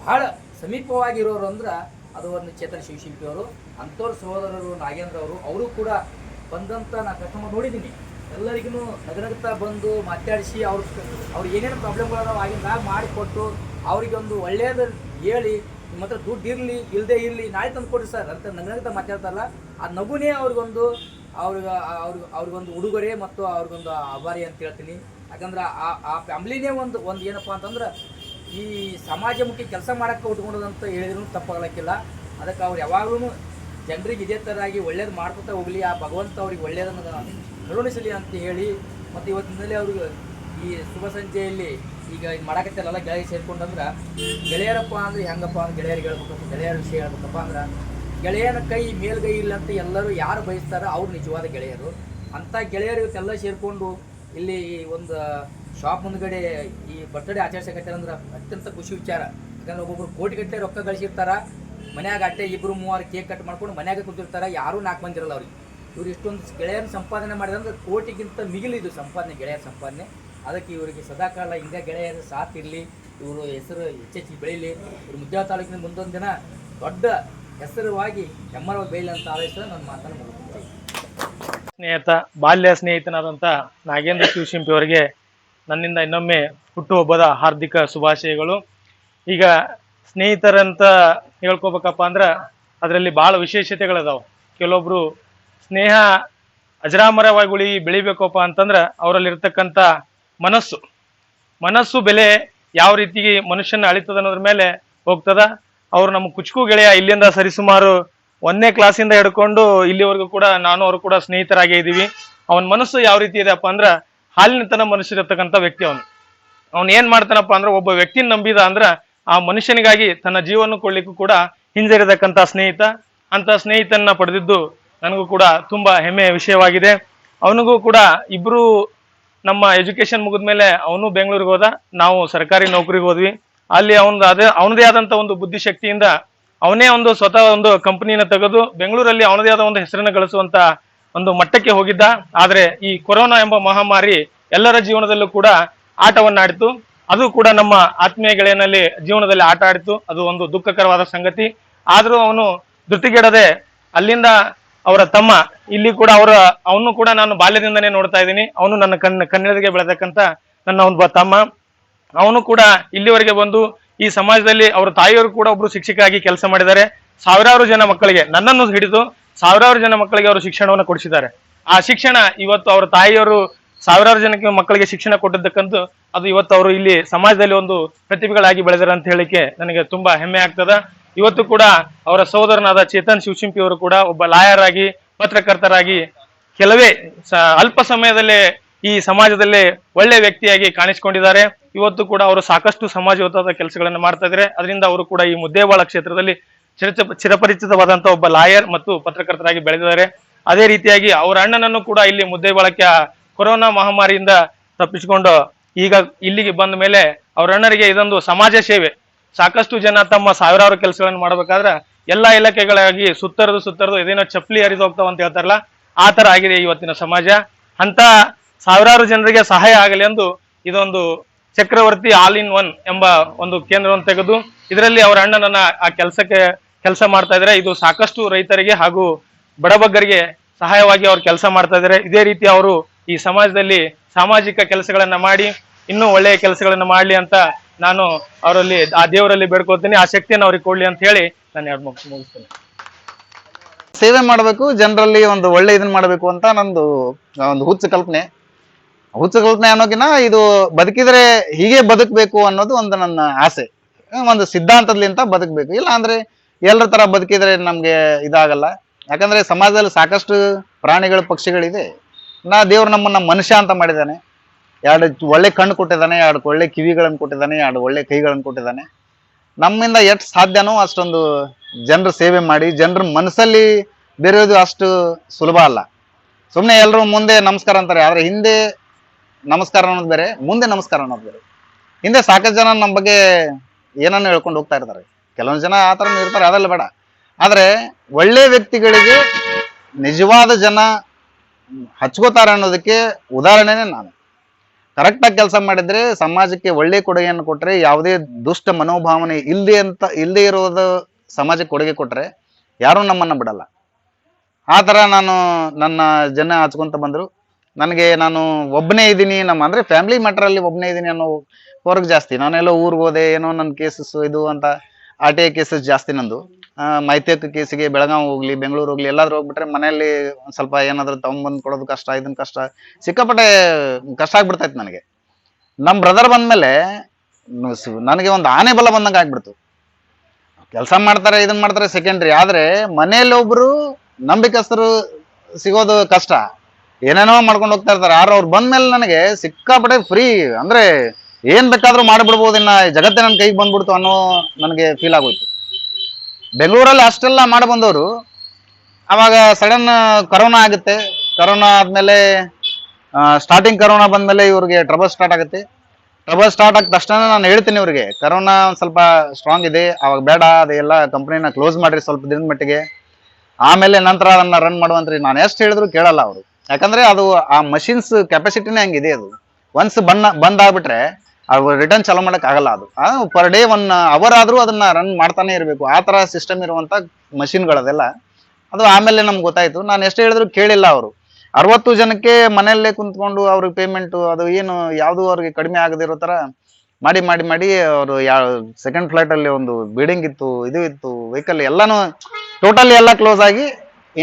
ಬಹಳ ಸಮೀಪವಾಗಿರೋರು ಅಂದ್ರೆ, ಅದು ಒಂದು ಚೇತನ್ ಶಿವಶಿಂಪಿಯವರು ಅಂಥವ್ರ ಸಹೋದರರು ನಾಗೇಂದ್ರ ಅವರು ಅವರು ಕೂಡ ಬಂದಂಥ ನಾ ಕಸ್ಟಮರ್ ನೋಡಿದ್ದೀನಿ ಎಲ್ಲರಿಗೂ ನಗನಗುತ್ತಾ ಬಂದು ಮಾತಾಡಿಸಿ ಅವ್ರ ಅವ್ರು ಏನೇನು ಪ್ರಾಬ್ಲಮ್ಗಳದಾವ ಆಗಿಂದಾಗ ಮಾಡಿಕೊಟ್ಟು ಅವರಿಗೆ ಒಂದು ಒಳ್ಳೆಯದು ಹೇಳಿ ನಿಮ್ಮ ಹತ್ರ ದುಡ್ಡು ಇರಲಿ ಇಲ್ಲದೆ ಇರಲಿ, ನಾಳೆ ತಂದು ಕೊಡಿ ಸರ್ ಅಂತ ನಗನಗುತ್ತಾ ಮಾತಾಡ್ತಾರಲ್ಲ, ಆ ನಗುನೇ ಅವ್ರಿಗೊಂದು, ಅವ್ರಿಗೆ ಅವ್ರಿಗೆ, ಅವ್ರಿಗೊಂದು ಉಡುಗೊರೆ ಮತ್ತು ಅವ್ರಿಗೊಂದು ಆಭಾರಿ ಅಂತ ಹೇಳ್ತೀನಿ. ಯಾಕಂದ್ರೆ ಆ ಆ ಫ್ಯಾಮ್ಲಿನೇ ಒಂದು ಒಂದು ಏನಪ್ಪ ಅಂತಂದ್ರೆ ಈ ಸಮಾಜಮುಖಿ ಕೆಲಸ ಮಾಡಕ್ಕೆ ಉಟ್ಕೊಂಡದಂತ ಹೇಳಿದ್ರು ತಪ್ಪಾಗಲಿಕ್ಕಿಲ್ಲ. ಅದಕ್ಕೆ ಅವ್ರು ಯಾವಾಗಲೂ ಜನರಿಗೆ ಇದೇ ಥರವಾಗಿ ಒಳ್ಳೇದು ಮಾಡ್ಕೊತಾ ಹೋಗಲಿ, ಆ ಭಗವಂತ ಅವ್ರಿಗೆ ಒಳ್ಳೇದನ್ನು ಕರುಣಿಸಲಿ ಅಂತ ಹೇಳಿ, ಮತ್ತು ಇವತ್ತಿನಲ್ಲಿ ಅವ್ರಿಗೆ ಈ ಶುಭ ಸಂಜೆಯಲ್ಲಿ ಈಗ ಇದು ಮಾಡಕತ್ತಲ್ಲ ಗೆಳೆಯ ಸೇರ್ಕೊಂಡಂದ್ರೆ, ಗೆಳೆಯರಪ್ಪ ಅಂದ್ರೆ ಹೆಂಗಪ್ಪ ಅಂದ್ರೆ ಗೆಳೆಯರಿಗೆ ಹೇಳ್ಬೇಕಪ್ಪ ಗೆಳೆಯರ ವಿಷಯ ಹೇಳ್ಬೇಕಪ್ಪ ಅಂದ್ರೆ, ಗೆಳೆಯನ ಕೈ ಮೇಲ್ಗೈ ಇಲ್ಲ ಅಂತ ಎಲ್ಲರೂ ಯಾರು ಬಯಸ್ತಾರೋ ಅವ್ರು ನಿಜವಾದ ಗೆಳೆಯರು. ಅಂಥ ಗೆಳೆಯರು ಇವತ್ತೆಲ್ಲ ಸೇರಿಕೊಂಡು ಇಲ್ಲಿ ಈ ಒಂದು ಶಾಪ್ ಮುಂದ್ಗಡೆ ಈ ಬರ್ತ್ಡೇ ಆಚರಿಸಕತ್ತಾರ ಅಂದ್ರೆ ಅತ್ಯಂತ ಖುಷಿ ವಿಚಾರ. ಯಾಕಂದ್ರೆ ಒಬ್ಬೊಬ್ರು ಕೋಟಿಗಟ್ಟಲೆ ರೊಕ್ಕ ಗಳಿಸಿರ್ತಾರ ಮನ್ಯಾಗ ಅಟ್ಟೆ ಇಬ್ರು ಮೂವರು ಕೇಕ್ ಕಟ್ ಮಾಡ್ಕೊಂಡು ಮನ್ಯಾಗ ಕೂತಿರ್ತಾರೆ, ಯಾರೂ ನಾಲ್ಕು ಮಂದಿರಲ್ಲ ಅವ್ರಿಗೆ. ಇವ್ರು ಇಷ್ಟೊಂದು ಗೆಳೆಯರ ಸಂಪಾದನೆ ಮಾಡಿದ್ರೆ ಕೋಟಿಗಿಂತ ಮಿಗಿಲಿದು ಸಂಪಾದನೆ, ಗೆಳೆಯರ ಸಂಪಾದನೆ. ಅದಕ್ಕೆ ಇವರಿಗೆ ಸದಾಕಾಲ ಹಿಂದೆ ಗೆಳೆಯರ ಸಾಥ್ ಇರಲಿ, ಇವರು ಹೆಸರು ಹೆಚ್ಚೆಚ್ಚಿ ಬೆಳೀಲಿ. ಇವರು ಮುದ್ದೆ ತಾಲೂಕಿನ ಮುಂದೊಂದು ದಿನ ದೊಡ್ಡ ಹೆಸರುವಾಗಿ ಹೆಮ್ಮರವಾಗಿ ಬೇಲಿ ಅಂತ ಆಲೋಚಿಸಿದ ನನ್ನ ಮಾತನ್ನು ಮುಗಿಸ್ತೀನಿ. ಸ್ನೇಹಿತ, ಬಾಲ್ಯ ಸ್ನೇಹಿತನಾದಂಥ ನಾಗೇಂದ್ರ ಶಿವಶಿಂಪಿ ಅವರಿಗೆ ನನ್ನಿಂದ ಇನ್ನೊಮ್ಮೆ ಹುಟ್ಟುಹಬ್ಬದ ಹಾರ್ದಿಕ ಶುಭಾಶಯಗಳು. ಈಗ ಸ್ನೇಹಿತರಂತ ಹೇಳ್ಕೊಬೇಕಪ್ಪ ಅಂದ್ರೆ ಅದರಲ್ಲಿ ಭಾಳ ವಿಶೇಷತೆಗಳಿದಾವೆ. ಕೆಲವೊಬ್ರು ಸ್ನೇಹ ಅಜರಾಮರವಾಗಿ ಉಳಿ ಬೆಳಿಬೇಕಪ್ಪ ಅಂತಂದ್ರೆ ಅವರಲ್ಲಿರ್ತಕ್ಕಂಥ ಮನಸ್ಸು. ಮನಸ್ಸು ಬೆಲೆ ಯಾವ ರೀತಿಗೆ ಮನುಷ್ಯನ ಅಳಿತದ ಅನ್ನೋದ್ರ ಮೇಲೆ ಹೋಗ್ತದ. ಅವ್ರು ನಮ್ಮ ಕುಚ್ಕು ಗೆಳೆಯ ಇಲ್ಲಿಂದ ಸರಿಸುಮಾರು ಒಂದನೇ ಕ್ಲಾಸಿಂದ ಹಿಡ್ಕೊಂಡು ಇಲ್ಲಿವರೆಗೂ ಕೂಡ ನಾನು ಅವರು ಕೂಡ ಸ್ನೇಹಿತರಾಗೇ ಇದ್ದೀವಿ. ಅವನ ಮನಸ್ಸು ಯಾವ ರೀತಿ ಇದೆಯಪ್ಪ ಅಂದ್ರೆ ಹಾಲಿನ ತನ ಮನುಷ್ಯರಿರ್ತಕ್ಕಂಥ ವ್ಯಕ್ತಿ ಅವನು. ಅವನು ಏನ್ ಮಾಡ್ತಾನಪ್ಪ ಅಂದ್ರೆ ಒಬ್ಬ ವ್ಯಕ್ತಿನ ನಂಬಿದ ಅಂದ್ರ ಆ ಮನುಷ್ಯನಿಗಾಗಿ ತನ್ನ ಜೀವನ ಕೊಡ್ಲಿಕ್ಕೂ ಕೂಡ ಹಿಂಜರಿದಕ್ಕಂತ ಸ್ನೇಹಿತ ಅಂತ ಸ್ನೇಹಿತನ ಪಡೆದಿದ್ದು ನನಗೂ ಕೂಡ ತುಂಬಾ ಹೆಮ್ಮೆಯ ವಿಷಯವಾಗಿದೆ. ಅವನಿಗೂ ಕೂಡ ಇಬ್ರು ನಮ್ಮ ಎಜುಕೇಶನ್ ಮುಗಿದ್ಮೇಲೆ ಅವನು ಬೆಂಗಳೂರಿಗೆ ಹೋದ, ನಾವು ಸರ್ಕಾರಿ ನೌಕರಿಗೆ ಹೋದ್ವಿ. ಅಲ್ಲಿ ಅವನ ಅದೇ, ಅವನದೇ ಆದಂತ ಒಂದು ಬುದ್ಧಿಶಕ್ತಿಯಿಂದ ಅವನೇ ಒಂದು ಸ್ವತಃ ಒಂದು ಕಂಪನಿನ ತೆಗೆದು ಬೆಂಗಳೂರಲ್ಲಿ ಅವನದೇ ಆದ ಒಂದು ಹೆಸರನ್ನು ಗಳಿಸುವಂತ ಒಂದು ಮಟ್ಟಕ್ಕೆ ಹೋಗಿದ್ದ. ಆದ್ರೆ ಈ ಕೊರೋನಾ ಎಂಬ ಮಹಾಮಾರಿ ಎಲ್ಲರ ಜೀವನದಲ್ಲೂ ಕೂಡ ಆಟವನ್ನಾಡಿತು. ಅದು ಕೂಡ ನಮ್ಮ ಆತ್ಮೀಯ ಗೆಳೆಯನಲ್ಲಿ ಜೀವನದಲ್ಲಿ ಆಟ ಆಡಿತು ಅದು ಒಂದು ದುಃಖಕರವಾದ ಸಂಗತಿ. ಆದರೂ ಅವನು ಧೃತಿಗೆಡದೆ ಅಲ್ಲಿಂದ ಅವರ ತಮ್ಮ, ಇಲ್ಲಿ ಕೂಡ ಅವರ, ಅವನು ಕೂಡ ನಾನು ಬಾಲ್ಯದಿಂದನೇ ನೋಡ್ತಾ ಇದ್ದೀನಿ. ಅವನು ನನ್ನ ಕಣ್ಣ ಕನ್ನಡಿಗೆ ಬೆಳೆದಕ್ಕಂತ ನನ್ನ ಒಬ್ಬ ತಮ್ಮ. ಅವನು ಕೂಡ ಇಲ್ಲಿವರೆಗೆ ಬಂದು ಈ ಸಮಾಜದಲ್ಲಿ ಅವರ ತಾಯಿಯವರು ಕೂಡ ಒಬ್ರು ಶಿಕ್ಷಕರಾಗಿ ಕೆಲಸ ಮಾಡಿದ್ದಾರೆ. ಸಾವಿರಾರು ಜನ ಮಕ್ಕಳಿಗೆ ನನ್ನನ್ನು ಹಿಡಿದು ಸಾವಿರಾರು ಜನ ಮಕ್ಕಳಿಗೆ ಅವರು ಶಿಕ್ಷಣವನ್ನು ಕೊಡಿಸಿದ್ದಾರೆ. ಆ ಶಿಕ್ಷಣ ಇವತ್ತು ಅವರ ತಾಯಿಯವರು ಸಾವಿರಾರು ಜನಕ್ಕೆ ಮಕ್ಕಳಿಗೆ ಶಿಕ್ಷಣ ಕೊಟ್ಟಿದ್ದಕ್ಕಂತೂ ಅದು ಇವತ್ತು ಅವರು ಇಲ್ಲಿ ಸಮಾಜದಲ್ಲಿ ಒಂದು ಪ್ರತಿಭೆಗಳಾಗಿ ಬೆಳೆದಾರೆ ಅಂತ ಹೇಳಿಕೆ ನನಗೆ ತುಂಬಾ ಹೆಮ್ಮೆ ಆಗ್ತದ. ಇವತ್ತು ಕೂಡ ಅವರ ಸಹೋದರನಾದ ಚೇತನ್ ಶಿವಶಿಂಪಿ ಅವರು ಕೂಡ ಒಬ್ಬ ಲಾಯರ್ ಆಗಿ, ಪತ್ರಕರ್ತರಾಗಿ ಕೆಲವೇ ಅಲ್ಪ ಸಮಯದಲ್ಲೇ ಈ ಸಮಾಜದಲ್ಲಿ ಒಳ್ಳೆ ವ್ಯಕ್ತಿಯಾಗಿ ಕಾಣಿಸಿಕೊಂಡಿದ್ದಾರೆ. ಇವತ್ತು ಕೂಡ ಅವರು ಸಾಕಷ್ಟು ಸಮಾಜಯುತವಾದ ಕೆಲಸಗಳನ್ನು ಮಾಡ್ತಾ ಇದ್ದಾರೆ. ಅದರಿಂದ ಅವರು ಕೂಡ ಈ ಮುದ್ದೇವಾಳ ಕ್ಷೇತ್ರದಲ್ಲಿ ಚಿರಚ, ಚಿರಪರಿಚಿತವಾದಂತ ಒಬ್ಬ ಲಾಯರ್ ಮತ್ತು ಪತ್ರಕರ್ತರಾಗಿ ಬೆಳೆದಿದ್ದಾರೆ. ಅದೇ ರೀತಿಯಾಗಿ ಅವರ ಅಣ್ಣನನ್ನು ಕೂಡ ಇಲ್ಲಿ ಮುದ್ದೇವಾಳಕ್ಕೆ ಕೊರೋನಾ ಮಹಾಮಾರಿಯಿಂದ ತಪ್ಪಿಸಿಕೊಂಡು ಈಗ ಇಲ್ಲಿಗೆ ಬಂದ ಮೇಲೆ ಅವರಣ್ಣರಿಗೆ ಇದೊಂದು ಸಮಾಜ ಸೇವೆ. ಸಾಕಷ್ಟು ಜನ ತಮ್ಮ ಸಾವಿರಾರು ಕೆಲಸಗಳನ್ನು ಮಾಡಬೇಕಾದ್ರೆ ಎಲ್ಲಾ ಇಲಾಖೆಗಳಾಗಿ ಸುತ್ತರದು ಸುತ್ತರದು ಇದೇನೋ ಚಪ್ಪಲಿ ಹರಿದು ಹೋಗ್ತಾವ ಅಂತ ಹೇಳ್ತಾರಲ್ಲ, ಆ ತರ ಆಗಿದೆ ಇವತ್ತಿನ ಸಮಾಜ. ಅಂತ ಸಾವಿರಾರು ಜನರಿಗೆ ಸಹಾಯ ಆಗಲಿ ಎಂದು ಇದೊಂದು ಚಕ್ರವರ್ತಿ ಆಲ್ ಇನ್ ಒನ್ ಎಂಬ ಒಂದು ಕೇಂದ್ರವನ್ನು ತೆಗೆದು ಇದರಲ್ಲಿ ಅವರ ಅಣ್ಣನನ್ನ ಆ ಕೆಲಸಕ್ಕೆ ಕೆಲಸ ಮಾಡ್ತಾ ಇದ್ದಾರೆ. ಇದು ಸಾಕಷ್ಟು ರೈತರಿಗೆ ಹಾಗೂ ಬಡಬಗ್ಗರಿಗೆ ಸಹಾಯವಾಗಿ ಅವ್ರು ಕೆಲಸ ಮಾಡ್ತಾ ಇದ್ದಾರೆ. ಇದೇ ರೀತಿ ಅವರು ಈ ಸಮಾಜದಲ್ಲಿ ಸಾಮಾಜಿಕ ಕೆಲಸಗಳನ್ನ ಮಾಡಿ, ಇನ್ನೂ ಒಳ್ಳೆಯ ಕೆಲಸಗಳನ್ನ ಮಾಡಲಿ ಅಂತ ನಾನು ಅವರಲ್ಲಿ, ಆ ದೇವರಲ್ಲಿ ಬೇಡ್ಕೊಳ್ತೀನಿ. ಆ ಶಕ್ತಿಯನ್ನು ಅವ್ರಿಗೆ ಕೊಡ್ಲಿ ಅಂತ ಹೇಳಿ ನಾನು ಎರಡು ಮುಗಿಸ್ತೀನಿ. ಸೇವೆ ಮಾಡಬೇಕು, ಜನರಲ್ಲಿ ಒಂದು ಒಳ್ಳೆ ಇದನ್ನ ಮಾಡಬೇಕು ಅಂತ ನಂದು, ಒಂದು ಹುಚ್ಚು ಕಲ್ಪನೆ. ಹುಚ್ಚು ಕಲ್ಪನೆ ಅನ್ನೋಕಿನ ಇದು ಬದುಕಿದ್ರೆ ಹೀಗೆ ಬದುಕಬೇಕು ಅನ್ನೋದು ಒಂದು ನನ್ನ ಆಸೆ. ಒಂದು ಸಿದ್ಧಾಂತದ್ಲಿಂತ ಬದುಕಬೇಕು. ಇಲ್ಲ ಅಂದ್ರೆ ಎಲ್ಲರ ತರ ಬದುಕಿದ್ರೆ ನಮ್ಗೆ ಇದಾಗಲ್ಲ. ಯಾಕಂದ್ರೆ ಸಮಾಜದಲ್ಲಿ ಸಾಕಷ್ಟು ಪ್ರಾಣಿಗಳು, ಪಕ್ಷಿಗಳಿದೆ. ನಾ ದೇವ್ರು ನಮ್ಮನ್ನ ಮನುಷ್ಯ ಅಂತ ಮಾಡಿದ್ದಾನೆ. ಎರಡು ಒಳ್ಳೆ ಕಣ್ಣು ಕೊಟ್ಟಿದ್ದಾನೆ, ಎರಡು ಒಳ್ಳೆ ಕಿವಿಗಳನ್ನು ಕೊಟ್ಟಿದ್ದಾನೆ, ಎರಡು ಒಳ್ಳೆ ಕೈಗಳನ್ನು ಕೊಟ್ಟಿದ್ದಾನೆ. ನಮ್ಮಿಂದ ಎಷ್ಟು ಸಾಧ್ಯನೋ ಅಷ್ಟೊಂದು ಜನರ ಸೇವೆ ಮಾಡಿ, ಜನರ ಮನಸ್ಸಲ್ಲಿ ಬೆರೆಯೋದು ಅಷ್ಟು ಸುಲಭ ಅಲ್ಲ. ಸುಮ್ಮನೆ ಎಲ್ಲರೂ ಮುಂದೆ ನಮಸ್ಕಾರ ಅಂತಾರೆ, ಆದರೆ ಹಿಂದೆ ನಮಸ್ಕಾರ ಅನ್ನೋದು ಬೇರೆ, ಮುಂದೆ ನಮಸ್ಕಾರ ಅನ್ನೋದು ಬೇರೆ. ಹಿಂದೆ ಸಾಕಷ್ಟು ಜನ ನಮ್ಮ ಬಗ್ಗೆ ಏನನ್ನ ಹೇಳ್ಕೊಂಡು ಹೋಗ್ತಾ ಇರ್ತಾರೆ. ಕೆಲವೊಂದು ಜನ ಆ ಇರ್ತಾರೆ, ಅದೆಲ್ಲ ಬೇಡ. ಆದ್ರೆ ಒಳ್ಳೆ ವ್ಯಕ್ತಿಗಳಿಗೆ ನಿಜವಾದ ಜನ ಹಚ್ಕೋತಾರೆ ಅನ್ನೋದಕ್ಕೆ ಉದಾಹರಣೆನೇ ನಾನು. ಕರೆಕ್ಟಾಗಿ ಕೆಲಸ ಮಾಡಿದ್ರೆ ಸಮಾಜಕ್ಕೆ ಒಳ್ಳೆ ಕೊಡುಗೆಯನ್ನು ಕೊಟ್ರೆ, ಯಾವುದೇ ದುಷ್ಟ ಮನೋಭಾವನೆ ಇಲ್ಲದೆ ಅಂತ ಇಲ್ಲದೆ ಇರೋದು ಸಮಾಜಕ್ಕೆ ಕೊಡುಗೆ ಕೊಟ್ರೆ ಯಾರೂ ನಮ್ಮನ್ನ ಬಿಡಲ್ಲ. ಆ ಥರ ನಾನು ನನ್ನ ಜನ ಹಚ್ಕೊಂತ ಬಂದರು. ನನಗೆ ನಾನು ಒಬ್ಬನೇ ಇದ್ದೀನಿ, ನಮ್ಮ ಅಂದರೆ ಫ್ಯಾಮಿಲಿ ಮ್ಯಾಟ್ರಲ್ಲಿ ಒಬ್ಬನೇ ಇದ್ದೀನಿ ಅನ್ನೋ ಹೊರಗೆ ಜಾಸ್ತಿ. ನಾನೆಲ್ಲೋ ಊರಿಗೆ ಹೋದೆ, ಏನೋ ನನ್ನ ಕೇಸಸ್ ಇದು ಅಂತ ಆರ್ ಟಿ ಐ ಕೇಸಸ್ ಜಾಸ್ತಿ ನಂದು. ಮೈತೇಕ್ ಕೇಸಿಗೆ ಬೆಳಗಾವಿ ಹೋಗ್ಲಿ, ಬೆಂಗಳೂರು ಹೋಗ್ಲಿ, ಎಲ್ಲಾದ್ರೂ ಹೋಗ್ಬಿಟ್ರೆ ಮನೆಯಲ್ಲಿ ಒಂದ್ ಸ್ವಲ್ಪ ಏನಾದ್ರು ತಗೊಂಬಂದ್ ಕೊಡೋದು ಕಷ್ಟ, ಇದನ್ ಕಷ್ಟ. ಸಿಕ್ಕಾಪಟ್ಟೆ ಕಷ್ಟ ಆಗ್ಬಿಡ್ತೈತೆ ನನಗೆ. ನಮ್ಮ ಬ್ರದರ್ ಬಂದ್ಮೇಲೆ ನನಗೆ ಒಂದು ಆನೆ ಬಲ ಬಂದಂಗೆ ಆಗ್ಬಿಡ್ತು. ಕೆಲಸ ಮಾಡ್ತಾರೆ, ಇದನ್ ಮಾಡ್ತಾರೆ ಸೆಕೆಂಡ್ರಿ ಆದ್ರೆ ಮನೆಯಲ್ಲಿ ಒಬ್ರು ನಂಬಿಕೆಸ್ತರು ಸಿಗೋದು ಕಷ್ಟ. ಏನೇನೋ ಮಾಡ್ಕೊಂಡು ಹೋಗ್ತಾ ಇರ್ತಾರೆ. ಆದ್ರೆ ಅವ್ರು ಬಂದ್ಮೇಲೆ ನನಗೆ ಸಿಕ್ಕಾಪಟ್ಟೆ ಫ್ರೀ ಅಂದ್ರೆ ಏನ್ ಬೇಕಾದ್ರೂ ಮಾಡಿಬಿಡ್ಬೋದು ಇನ್ನ ಜಗತ್ತೇ ನನ್ನ ಕೈಗೆ ಬಂದ್ಬಿಡ್ತು ಅನ್ನೋ ನನಗೆ ಫೀಲ್ ಆಗೋಯ್ತು. ಬೆಂಗಳೂರಲ್ಲಿ ಅಷ್ಟೆಲ್ಲ ಮಾಡಿ ಬಂದವರು ಅವಾಗ ಸಡನ್ ಕರೋನಾ ಆಗುತ್ತೆ. ಕರೋನಾ ಆದಮೇಲೆ ಸ್ಟಾರ್ಟಿಂಗ್ ಕರೋನಾ ಬಂದಮೇಲೆ ಇವ್ರಿಗೆ ಟ್ರಬಲ್ ಸ್ಟಾರ್ಟ್ ಆಗುತ್ತೆ. ಟ್ರಬಲ್ ಸ್ಟಾರ್ಟ್ ಆದ ತಕ್ಷಣ ನಾನು ಹೇಳ್ತೀನಿ ಇವ್ರಿಗೆ ಕರೋನಾ ಸ್ವಲ್ಪ ಸ್ಟ್ರಾಂಗ್ ಇದೆ, ಅವಾಗ ಬೇಡ, ಅದೆಲ್ಲ ಕಂಪ್ನಿನ ಕ್ಲೋಸ್ ಮಾಡಿರಿ ಸ್ವಲ್ಪ ದಿನದ ಮಟ್ಟಿಗೆ. ಆಮೇಲೆ ನಂತರ ಅದನ್ನ ರನ್ ಮಾಡುವಂತ್ರಿ ನಾನು ಎಷ್ಟು ಹೇಳಿದ್ರು ಕೇಳಲ್ಲ ಅವರು. ಯಾಕಂದ್ರೆ ಅದು ಆ ಮಷಿನ್ಸ್ ಕೆಪಾಸಿಟಿನೇ ಹಂಗಿದೆ ಅದು. ಒನ್ಸ್ ಬಣ್ಣ ಬಂದ್ ಆಗ್ಬಿಟ್ರೆ ಅದು ರಿಟರ್ನ್ ಚಾಲೂ ಮಾಡಕ್ ಆಗಲ್ಲ ಅದು. ಪರ್ ಡೇ ಒನ್ ಅವರ್ ಆದ್ರೂ ಅದನ್ನ ರನ್ ಮಾಡ್ತಾನೆ ಇರಬೇಕು. ಆ ತರ ಸಿಸ್ಟಮ್ ಇರುವಂತ ಮಷಿನ್ಗಳದೆಲ್ಲ ಅದು ಆಮೇಲೆ ನಮ್ಗೆ ಗೊತ್ತಾಯ್ತು. ನಾನು ಎಷ್ಟು ಹೇಳಿದ್ರು ಕೇಳಿಲ್ಲ ಅವರು. ಅರವತ್ತು ಜನಕ್ಕೆ ಮನೆಯಲ್ಲೇ ಕುಂತ್ಕೊಂಡು ಅವ್ರಿಗೆ ಪೇಮೆಂಟ್ ಅದು ಏನು, ಯಾವುದು ಅವ್ರಿಗೆ ಕಡಿಮೆ ಆಗದಿರೋ ತರ ಮಾಡಿ ಮಾಡಿ ಮಾಡಿ ಅವರು ಯಾವ ಸೆಕೆಂಡ್ ಫ್ಲೈಟ್ ಅಲ್ಲಿ ಒಂದು ಬಿಲ್ಡಿಂಗ್ ಇತ್ತು, ಇದು ಇತ್ತು ವೆಹಿಕಲ್ ಎಲ್ಲಾನು ಟೋಟಲಿ ಎಲ್ಲ ಕ್ಲೋಸ್ ಆಗಿ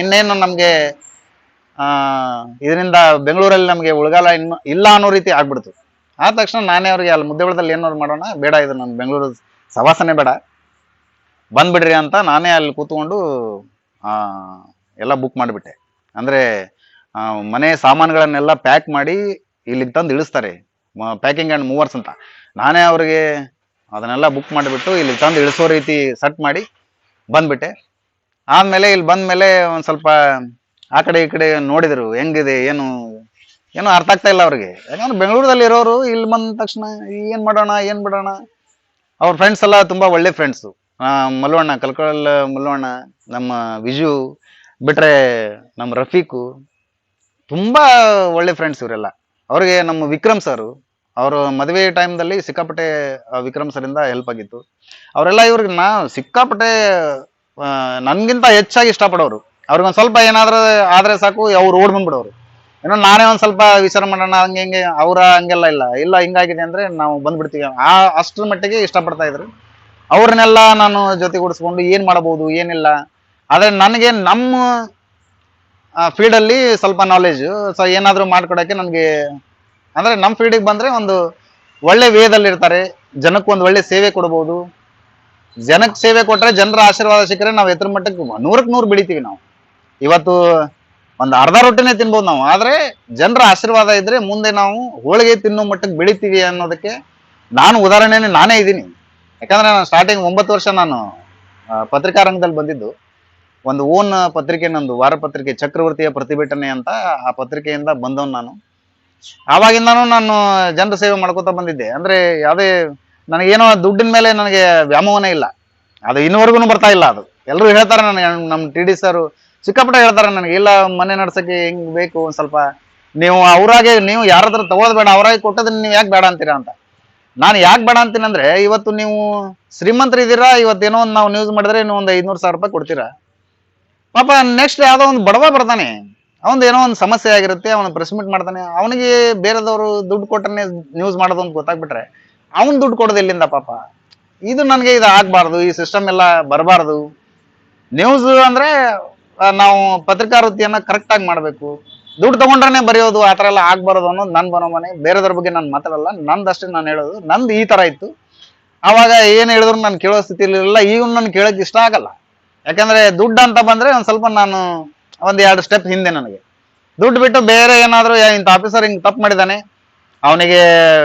ಇನ್ನೇನು ನಮ್ಗೆ ಇದರಿಂದ ಬೆಂಗಳೂರಲ್ಲಿ ನಮಗೆ ಉಳಗಾಲ ಇನ್ನು ಇಲ್ಲ ಅನ್ನೋ ರೀತಿ ಆಗ್ಬಿಡ್ತು. ಆದ ತಕ್ಷಣ ನಾನೇ ಅವ್ರಿಗೆ, ಅಲ್ಲಿ ಮುದ್ದೆಬಳದಲ್ಲಿ ಏನಾದ್ರು ಮಾಡೋಣ? ಬೇಡ, ಇದು ನನ್ನ ಬೆಂಗಳೂರು ಸವಾಸನೆ ಬೇಡ. ಬಂದ್ಬಿಡ್ರಿ ಅಂತ ನಾನೇ ಅಲ್ಲಿ ಕೂತ್ಕೊಂಡು ಎಲ್ಲ ಬುಕ್ ಮಾಡಿಬಿಟ್ಟೆ. ಅಂದರೆ ಮನೆ ಸಾಮಾನುಗಳನ್ನೆಲ್ಲ ಪ್ಯಾಕ್ ಮಾಡಿ ಇಲ್ಲಿಗೆ ತಂದು ಇಳಿಸ್ತಾರೆ. ಪ್ಯಾಕಿಂಗ್ ಆ್ಯಂಡ್ ಮೂವರ್ಸ್ ಅಂತ. ನಾನೇ ಅವ್ರಿಗೆ ಅದನ್ನೆಲ್ಲ ಬುಕ್ ಮಾಡಿಬಿಟ್ಟು ಇಲ್ಲಿ ತಂದು ಇಳಿಸೋ ರೀತಿ ಸೆಟ್ ಮಾಡಿ ಬಂದ್ಬಿಟ್ಟೆ. ಆದಮೇಲೆ ಇಲ್ಲಿ ಬಂದಮೇಲೆ ಒಂದು ಸ್ವಲ್ಪ ಆ ಕಡೆ ಈ ಕಡೆ ನೋಡಿದ್ರು, ಹೆಂಗಿದೆ, ಏನು ಏನೋ ಅರ್ಥ ಆಗ್ತಾ ಇಲ್ಲ ಅವ್ರಿಗೆ. ಯಾಕಂದ್ರೆ ಬೆಂಗಳೂರಲ್ಲಿ ಇರೋರು ಇಲ್ಲಿ ಬಂದ ತಕ್ಷಣ ಏನು ಮಾಡೋಣ, ಏನು ಬಿಡೋಣ? ಅವ್ರ ಫ್ರೆಂಡ್ಸ್ ಎಲ್ಲ ತುಂಬಾ ಒಳ್ಳೆ ಫ್ರೆಂಡ್ಸು ಮಲ್ವಣ್ಣ ಕಲ್ಕೊಳ್ಳ ಮಲ್ವಣ್ಣ, ನಮ್ಮ ವಿಜು, ಬಿಟ್ರೆ ನಮ್ಮ ರಫೀಕು, ತುಂಬಾ ಒಳ್ಳೆ ಫ್ರೆಂಡ್ಸ್ ಇವರೆಲ್ಲ. ಅವ್ರಿಗೆ ನಮ್ಮ ವಿಕ್ರಮ್ ಸರ್ ಅವರು ಮದುವೆ ಟೈಮ್ದಲ್ಲಿ ಸಿಕ್ಕಾಪಟ್ಟೆ ವಿಕ್ರಮ್ ಸರಿಂದ ಹೆಲ್ಪ್ ಆಗಿತ್ತು. ಅವರೆಲ್ಲ ಇವ್ರಿಗೆ ನಾ ಸಿಕ್ಕಾಪಟ್ಟೆ ನನ್ಗಿಂತ ಹೆಚ್ಚಾಗಿ ಇಷ್ಟಪಡೋರು. ಅವ್ರಿಗೊಂದು ಸ್ವಲ್ಪ ಏನಾದ್ರೂ ಆದ್ರೆ ಸಾಕು, ಅವ್ರು ಓಡ್ ಬಂದ್ಬಿಡೋರು. ಏನೋ ನಾನೇ ಒಂದ್ ಸ್ವಲ್ಪ ವಿಚಾರ ಮಾಡೋಣ, ಹಂಗೆ ಹಿಂಗೆ, ಅವ್ರ ಹಂಗೆಲ್ಲ ಇಲ್ಲ. ಇಲ್ಲ, ಹಿಂಗಾಗಿದೆ ಅಂದ್ರೆ ನಾವು ಬಂದ್ಬಿಡ್ತೀವಿ. ಆ ಅಷ್ಟ್ರ ಮಟ್ಟಿಗೆ ಇಷ್ಟಪಡ್ತಾ ಇದ್ರು. ಅವ್ರನ್ನೆಲ್ಲ ನಾನು ಜೊತೆಗೂಡಿಸ್ಕೊಂಡು ಏನ್ ಮಾಡಬಹುದು, ಏನಿಲ್ಲ. ಆದ್ರೆ ನನಗೆ ನಮ್ಮ ಫೀಲ್ಡ್ ಅಲ್ಲಿ ಸ್ವಲ್ಪ ನಾಲೆಜ್ ಸೊ ಏನಾದರೂ ಮಾಡ್ಕೊಡಕ್ಕೆ ನನಗೆ, ಅಂದ್ರೆ ನಮ್ಮ ಫೀಲ್ಡಿಗೆ ಬಂದ್ರೆ ಒಂದು ಒಳ್ಳೆ ವೇದಲ್ಲಿ ಇರ್ತಾರೆ. ಜನಕ್ಕೆ ಒಂದು ಒಳ್ಳೆ ಸೇವೆ ಕೊಡ್ಬೋದು. ಜನಕ್ಕೆ ಸೇವೆ ಕೊಟ್ಟರೆ ಜನರ ಆಶೀರ್ವಾದ ಸಿಕ್ಕರೆ ನಾವು ಎತ್ತರ ಮಟ್ಟಕ್ಕೆ ನೂರಕ್ಕೆ ನೂರು ಬೆಳಿತೀವಿ ನಾವು. ಇವತ್ತು ಒಂದು ಅರ್ಧ ರೊಟ್ಟಿನೇ ತಿನ್ಬೋದು ನಾವು. ಆದ್ರೆ ಜನರ ಆಶೀರ್ವಾದ ಇದ್ರೆ ಮುಂದೆ ನಾವು ಹೋಳಿಗೆ ತಿನ್ನೋ ಮಟ್ಟಕ್ಕೆ ಬೆಳಿತೀವಿ ಅನ್ನೋದಕ್ಕೆ ನಾನು ಉದಾಹರಣೆನೇ ನಾನೇ ಇದ್ದೀನಿ. ಯಾಕಂದ್ರೆ ನಾನು ಸ್ಟಾರ್ಟಿಂಗ್ ಒಂಬತ್ತು ವರ್ಷ ನಾನು ಪತ್ರಿಕಾ ರಂಗದಲ್ಲಿ ಬಂದಿದ್ದು. ಒಂದು ಓನ್ ಪತ್ರಿಕೆ ನಂದು, ವಾರ ಪತ್ರಿಕೆ, ಚಕ್ರವರ್ತಿಯ ಪ್ರತಿಭಟನೆ ಅಂತ ಆ ಪತ್ರಿಕೆಯಿಂದ ಬಂದವನು ನಾನು. ಆವಾಗಿಂದಾನು ನಾನು ಜನರ ಸೇವೆ ಮಾಡ್ಕೋತಾ ಬಂದಿದ್ದೆ. ಅಂದ್ರೆ ಯಾವುದೇ, ನನಗೇನೋ ದುಡ್ಡಿನ ಮೇಲೆ ನನಗೆ ವ್ಯಾಮೋಹನೇ ಇಲ್ಲ. ಅದು ಇನ್ನುವರೆಗೂ ಬರ್ತಾ ಇಲ್ಲ ಅದು. ಎಲ್ಲರೂ ಹೇಳ್ತಾರೆ ನನಗೆ ನಮ್ಮ ಟಿ ಡಿ ಸರ್ ಸಿಕ್ಕಾಪಟ್ಟೆ ಹೇಳ್ತಾರೆ ನನಗೆ, ಇಲ್ಲ, ಮನೆ ನಡ್ಸಕ್ಕೆ ಹೆಂಗ್ ಬೇಕು ಒಂದ್ ಸ್ವಲ್ಪ. ನೀವು ಅವ್ರಾಗೆ, ನೀವು ಯಾರಾದರೂ ಹತ್ರ ತಗೊಳ್ಳೋದು ಬೇಡ, ಅವರಾಗಿ ಕೊಟ್ಟದನ್ನ ನೀವು ಯಾಕೆ ಬೇಡ ಅಂತೀರಾ ಅಂತ. ನಾನು ಯಾಕೆ ಬೇಡ ಅಂತೀನಿ ಅಂದ್ರೆ, ಇವತ್ತು ನೀವು ಶ್ರೀಮಂತರು ಇದ್ದೀರಾ, ಇವತ್ತೇನೋ ಒಂದು ನಾವು ನ್ಯೂಸ್ ಮಾಡಿದ್ರೆ ನೀವು ಒಂದು ಐದ್ನೂರು ಸಾವಿರ ರೂಪಾಯಿ ಕೊಡ್ತೀರಾ? ಪಾಪ ನೆಕ್ಸ್ಟ್ ಯಾವ್ದೋ ಒಂದು ಬಡವ ಬರ್ತಾನೆ. ಅವನ್ ಏನೋ ಒಂದು ಸಮಸ್ಯೆ ಆಗಿರುತ್ತೆ, ಅವನು ಪ್ರೆಸ್ ಮೀಟ್ ಮಾಡ್ತಾನೆ. ಅವನಿಗೆ ಬೇರೆದವರು ದುಡ್ಡು ಕೊಟ್ಟನೆ ನ್ಯೂಸ್ ಮಾಡೋದು ಅಂತ ಗೊತ್ತಾಗ್ಬಿಟ್ರೆ, ಅವನ್ ದುಡ್ಡು ಕೊಡೋದು ಇಲ್ಲಿಂದ ಪಾಪ? ಇದು ನನಗೆ ಇದು ಆಗ್ಬಾರ್ದು, ಈ ಸಿಸ್ಟಮ್ ಎಲ್ಲ ಬರಬಾರ್ದು. ನ್ಯೂಸ್ ಅಂದ್ರೆ ನಾವು ಪತ್ರಿಕಾ ವೃತ್ತಿಯನ್ನ ಕರೆಕ್ಟ್ ಆಗಿ ಮಾಡಬೇಕು. ದುಡ್ಡು ತಗೊಂಡ್ರೆ ಬರೆಯೋದು, ಆ ಥರ ಎಲ್ಲ ಆಗ್ಬಾರ್ದು ಅನ್ನೋದು ನನ್ನ ಮನೋಮನೆ. ಬೇರೆದ್ರ ಬಗ್ಗೆ ನಾನು ಮಾತಾಡಲ್ಲ, ನಂದಷ್ಟೇ ನಾನು ಹೇಳೋದು. ನಂದು ಈ ತರ ಇತ್ತು. ಅವಾಗ ಏನು ಹೇಳಿದ್ರು ನಾನು ಕೇಳೋ ಸ್ಥಿತಿ ಇರಲಿಲ್ಲ ಈಗ ನನ್ಗೆ ಕೇಳಕ್ ಇಷ್ಟ ಆಗಲ್ಲ. ಯಾಕಂದ್ರೆ ದುಡ್ಡು ಅಂತ ಬಂದ್ರೆ ಒಂದ್ ಸ್ವಲ್ಪ ನಾನು ಒಂದು ಎರಡು ಸ್ಟೆಪ್ ಹಿಂದೆ ನನಗೆ. ದುಡ್ಡು ಬಿಟ್ಟು ಬೇರೆ ಏನಾದರೂ ಇಂಥ ಆಫೀಸರ್ ಹಿಂಗ್ ತಪ್ಪು ಮಾಡಿದಾನೆ ಅವನಿಗೆ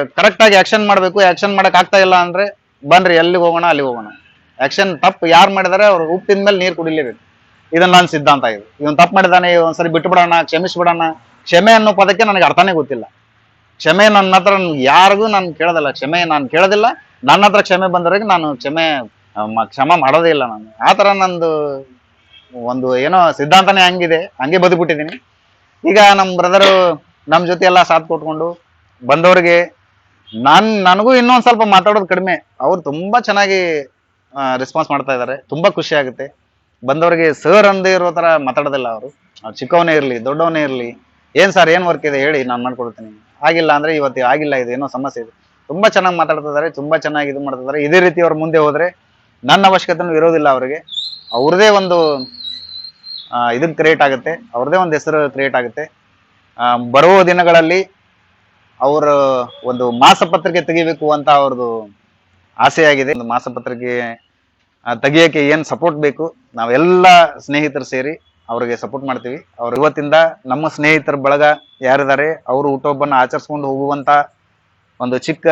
ಕರೆಕ್ಟ್ ಆಗಿ ಆಕ್ಷನ್ ಮಾಡಬೇಕು. ಆಕ್ಷನ್ ಮಾಡಕ್ ಆಗ್ತಾ ಇಲ್ಲ ಅಂದ್ರೆ, ಬನ್ರಿ, ಎಲ್ಲಿಗೆ ಹೋಗೋಣ, ಅಲ್ಲಿಗೆ ಹೋಗೋಣ. ಆಕ್ಷನ್ ತಪ್ಪು ಯಾರು ಮಾಡಿದಾರೆ, ಅವ್ರು ಉಪ್ಪಿನ ಮೇಲೆ ನೀರು ಕುಡಿಲೇಬೇಕು. ಇದನ್ನ ನನ್ನ ಸಿದ್ಧಾಂತ ಇದು. ಇವನ್ ತಪ್ಪು ಮಾಡಿದಾನೆ, ಒಂದ್ಸರಿ ಬಿಟ್ಟು ಬಿಡೋಣ ಕ್ಷಮಿಸ್ಬಿಡೋಣ. ಕ್ಷಮೆ ಅನ್ನೋ ಪದಕ್ಕೆ ನನಗೆ ಅರ್ಥನೇ ಗೊತ್ತಿಲ್ಲ. ಕ್ಷಮೆ ನನ್ನ ಹತ್ರ ಯಾರಿಗೂ ನಾನು ಕೇಳೋದಿಲ್ಲ. ಕ್ಷಮೆ ನಾನು ಕೇಳೋದಿಲ್ಲ. ನನ್ನ ಹತ್ರ ಕ್ಷಮೆ ಬಂದವರೆಗೆ ನಾನು ಕ್ಷಮೆ ಕ್ಷಮ ಮಾಡೋದೇ ಇಲ್ಲ ನಾನು. ಆ ಥರ ನಂದು ಒಂದು ಏನೋ ಸಿದ್ಧಾಂತನೇ ಹಂಗಿದೆ. ಹಂಗೆ ಬದುಕ್ಬಿಟ್ಟಿದ್ದೀನಿ. ಈಗ ನಮ್ಮ ಬ್ರದರು ನಮ್ಮ ಜೊತೆ ಎಲ್ಲ ಸಾಥ್ ಕೊಟ್ಕೊಂಡು ಬಂದವ್ರಿಗೆ ನಾನು, ನನಗೂ ಇನ್ನೊಂದು ಸ್ವಲ್ಪ ಮಾತಾಡೋದು ಕಡಿಮೆ. ಅವ್ರು ತುಂಬಾ ಚೆನ್ನಾಗಿ ರೆಸ್ಪಾನ್ಸ್ ಮಾಡ್ತಾ ಇದ್ದಾರೆ ತುಂಬಾ ಖುಷಿ ಆಗುತ್ತೆ. ಬಂದವ್ರಿಗೆ ಸರ್ ಅಂದೇ ಇರೋ ತರ ಮಾತಾಡೋದಿಲ್ಲ ಅವರು. ಚಿಕ್ಕವನೇ ಇರ್ಲಿ, ದೊಡ್ಡವನೇ ಇರ್ಲಿ, ಏನ್ ಸರ್ ಏನ್ ವರ್ಕ್ ಇದೆ ಹೇಳಿ ನಾನು ಮಾಡ್ಕೊಡ್ತೀನಿ. ಆಗಿಲ್ಲ ಅಂದ್ರೆ ಇವತ್ತು ಆಗಿಲ್ಲ, ಇದು ಏನೋ ಸಮಸ್ಯೆ ಇದೆ. ತುಂಬಾ ಚೆನ್ನಾಗಿ ಮಾತಾಡ್ತಾ ಇದಾರೆ ತುಂಬಾ ಚೆನ್ನಾಗಿ ಇದು ಮಾಡ್ತಾ ಇದಾರೆ ಇದೇ ರೀತಿ ಅವ್ರ ಮುಂದೆ ಹೋದ್ರೆ ನನ್ನ ಅವಶ್ಯಕತೆನೂ ಇರೋದಿಲ್ಲ ಅವರಿಗೆ. ಅವ್ರದೇ ಒಂದು ಇದಕ್ಕೆ ಕ್ರಿಯೇಟ್ ಆಗುತ್ತೆ. ಅವ್ರದೇ ಒಂದು ಹೆಸರು ಕ್ರಿಯೇಟ್ ಆಗುತ್ತೆ. ಬರುವ ದಿನಗಳಲ್ಲಿ ಅವರ ಒಂದು ಮಾಸಪತ್ರಿಕೆ ತೆಗಿಬೇಕು ಅಂತ ಅವ್ರದ್ದು ಆಸೆಯಾಗಿದೆ. ಒಂದು ಮಾಸಪತ್ರಿಕೆ ತೆಗಿಯೋಕ್ಕೆ ಏನ್ ಸಪೋರ್ಟ್ ಬೇಕು? ನಾವೆಲ್ಲ ಸ್ನೇಹಿತರು ಸೇರಿ ಅವ್ರಿಗೆ ಸಪೋರ್ಟ್ ಮಾಡ್ತೀವಿ. ಅವ್ರು ಇವತ್ತಿಂದ ನಮ್ಮ ಸ್ನೇಹಿತರ ಬಳಗ ಯಾರಿದ್ದಾರೆ, ಅವರು ಹುಟ್ಟುಹಬ್ಬನ ಆಚರಿಸ್ಕೊಂಡು ಹೋಗುವಂತ ಒಂದು ಚಿಕ್ಕ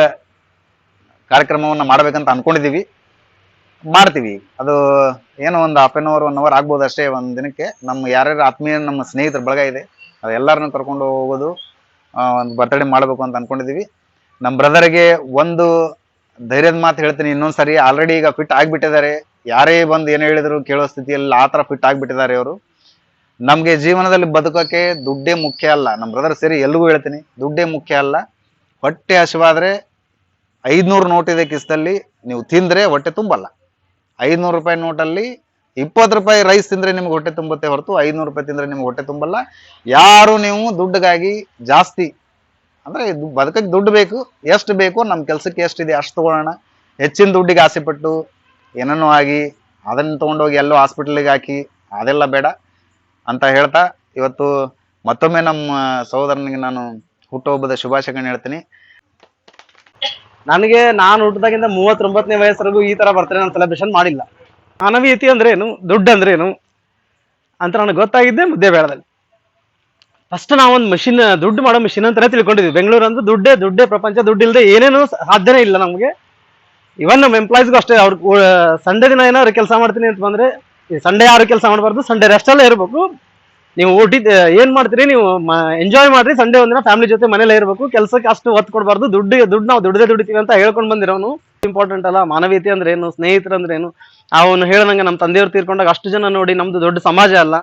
ಕಾರ್ಯಕ್ರಮವನ್ನ ಮಾಡಬೇಕಂತ ಅನ್ಕೊಂಡಿದೀವಿ. ಮಾಡ್ತೀವಿ. ಅದು ಏನೋ ಒಂದು half an hour one hour ಆಗ್ಬೋದು ಅಷ್ಟೇ ಒಂದು ದಿನಕ್ಕೆ. ನಮ್ಮ ಯಾರ್ಯಾರು ಆತ್ಮೀಯ ನಮ್ಮ ಸ್ನೇಹಿತರ ಬಳಗ ಇದೆ ಅದೆಲ್ಲರನ್ನು ಕರ್ಕೊಂಡು ಹೋಗೋದು ಒಂದು ಬರ್ತಡೇ ಮಾಡಬೇಕು ಅಂತ ಅನ್ಕೊಂಡಿದೀವಿ. ನಮ್ಮ ಬ್ರದರ್ಗೆ ಒಂದು ಧೈರ್ಯದ ಮಾತು ಹೇಳ್ತೀನಿ ಇನ್ನೊಂದ್ಸರಿ. ಆಲ್ರೆಡಿ ಈಗ ಫಿಟ್ ಆಗ್ಬಿಟ್ಟಿದ್ದಾರೆ. ಯಾರೇ ಬಂದು ಏನು ಹೇಳಿದ್ರು ಕೇಳೋ ಸ್ಥಿತಿಯಲ್ಲಿ ಆ ಥರ ಫಿಟ್ ಆಗಿಬಿಟ್ಟಿದ್ದಾರೆ ಅವರು ನಮಗೆ ಜೀವನದಲ್ಲಿ ಬದುಕೋಕೆ ದುಡ್ಡೇ ಮುಖ್ಯ ಅಲ್ಲ. ನಮ್ಮ ಬ್ರದರ್ ಸೇರಿ ಎಲ್ರಿಗೂ ಹೇಳ್ತೀನಿ, ದುಡ್ಡೇ ಮುಖ್ಯ ಅಲ್ಲ. ಹೊಟ್ಟೆ ಹಸಿವಾದರೆ ಐದುನೂರು ನೋಟ್ ಇದೆ ಕಿಸ್ತಲ್ಲಿ ನೀವು ತಿಂದ್ರೆ ಹೊಟ್ಟೆ ತುಂಬಲ್ಲ. ಐದ್ನೂರು ರೂಪಾಯಿ ನೋಟಲ್ಲಿ ಇಪ್ಪತ್ತು ರೂಪಾಯಿ ರೈಸ್ ತಿಂದರೆ ನಿಮ್ಗೆ ಹೊಟ್ಟೆ ತುಂಬುತ್ತೆ ಹೊರತು ಐದ್ನೂರು ರೂಪಾಯಿ ತಿಂದರೆ ನಿಮ್ಗೆ ಹೊಟ್ಟೆ ತುಂಬಲ್ಲ. ಯಾರು ನೀವು ದುಡ್ಡಿಗಾಗಿ ಜಾಸ್ತಿ, ಅಂದ್ರೆ ಬದುಕಕ್ಕೆ ದುಡ್ಡು ಬೇಕು, ಎಷ್ಟು ಬೇಕು ನಮ್ಮ ಕೆಲಸಕ್ಕೆ ಎಷ್ಟಿದೆ ಅಷ್ಟು ತೊಗೊಳ್ಳೋಣ. ಹೆಚ್ಚಿನ ದುಡ್ಡಿಗೆ ಆಸೆ ಪಟ್ಟು ಏನೇನೋ ಆಗಿ ಅದನ್ನು ತೊಗೊಂಡೋಗಿ ಎಲ್ಲೋ ಹಾಸ್ಪಿಟ್ಲಿಗೆ ಹಾಕಿ, ಅದೆಲ್ಲ ಬೇಡ ಅಂತ ಹೇಳ್ತಾ ಇವತ್ತು ಮತ್ತೊಮ್ಮೆ ನಮ್ಮ ಸಹೋದರನಿಗೆ ನಾನು ಹುಟ್ಟುಹಬ್ಬದ ಶುಭಾಶಯಗಳನ್ನ ಹೇಳ್ತೀನಿ. ನನಗೆ ನಾನು ಹುಟ್ಟಿದಾಗಿಂದ ಮೂವತ್ತೊಂಬತ್ತನೇ ವಯಸ್ಸರೆಗೂ ಈ ತರ ಬರ್ತಾರೆ ನಾನು ಸೆಲೆಬ್ರೇಷನ್ ಮಾಡಿಲ್ಲ. ಮಾನವೀಯತೆ ಅಂದ್ರೇನು, ದುಡ್ಡು ಅಂದ್ರೇನು ಅಂತ ನನಗೆ ಗೊತ್ತಾಗಿದ್ದೆ ಮುದ್ದೆ ಬೇಡದಲ್ಲಿ ಫಸ್ಟ್ ನಾವೊಂದು ಮಷಿನ್ ದುಡ್ಡು ಮಾಡೋ ಮಿಷಿನ್ ಅಂತಾನೆ ತಿಳ್ಕೊಂಡಿದ್ವಿ. ಬೆಂಗಳೂರು ಅಂದ್ರೆ ದುಡ್ಡೇ ದುಡ್ಡೇ ಪ್ರಪಂಚ ದುಡ್ಡು ಇಲ್ಲದೆ ಏನೇನು ಸಾಧ್ಯನೇ ಇಲ್ಲ ನಮಗೆ. ಇವನ್ ನಮ್ಮ ಎಂಪ್ಲಾಯ್ಸ್ಗೂ ಅಷ್ಟೇ, ಅವ್ರ ಸಂಡೇ ದಿನ ಏನಾದ್ರು ಕೆಲಸ ಮಾಡ್ತೀನಿ ಅಂತ ಬಂದ್ರೆ ಸಂಡೇ ಯಾರು ಕೆಲಸ ಮಾಡಬಾರ್ದು ಸಂಡೇ ರೆಸ್ಟ್ ಅಲ್ಲೇ ಇರಬೇಕು. ನೀವು ಊಟಿ ಏನ್ ಮಾಡ್ತೀರಿ, ನೀವು ಎಂಜಾಯ್ ಮಾಡ್ರಿ ಸಂಡೇ ಒಂದಿನ ಫ್ಯಾಮಿಲಿ ಜೊತೆ ಮನೇಲೇ ಇರಬೇಕು. ಕೆಲಸಕ್ಕೆ ಅಷ್ಟು ಒತ್ತು ಕೊಡಬಾರ್ದು. ದುಡ್ಡು ದುಡ್ಡು ನಾವು ದುಡ್ದೇ ದುಡಿತೀವಿ ಅಂತ ಹೇಳ್ಕೊಂಡು ಬಂದಿರೋನು. ಇಂಪಾರ್ಟೆಂಟ್ ಅಲ್ಲ, ಮಾನವೀಯತೆ ಅಂದ್ರೆ ಏನು, ಸ್ನೇಹಿತರು ಅಂದ್ರೆ ಏನು. ಅವನು ಹೇಳದಂಗೆ ನಮ್ಮ ತಂದೆಯವ್ರು ತೀರ್ಕೊಂಡಾಗ ಅಷ್ಟು ಜನ ನೋಡಿ ನಮ್ದು ದೊಡ್ಡ ಸಮಾಜ ಅಲ್ಲ.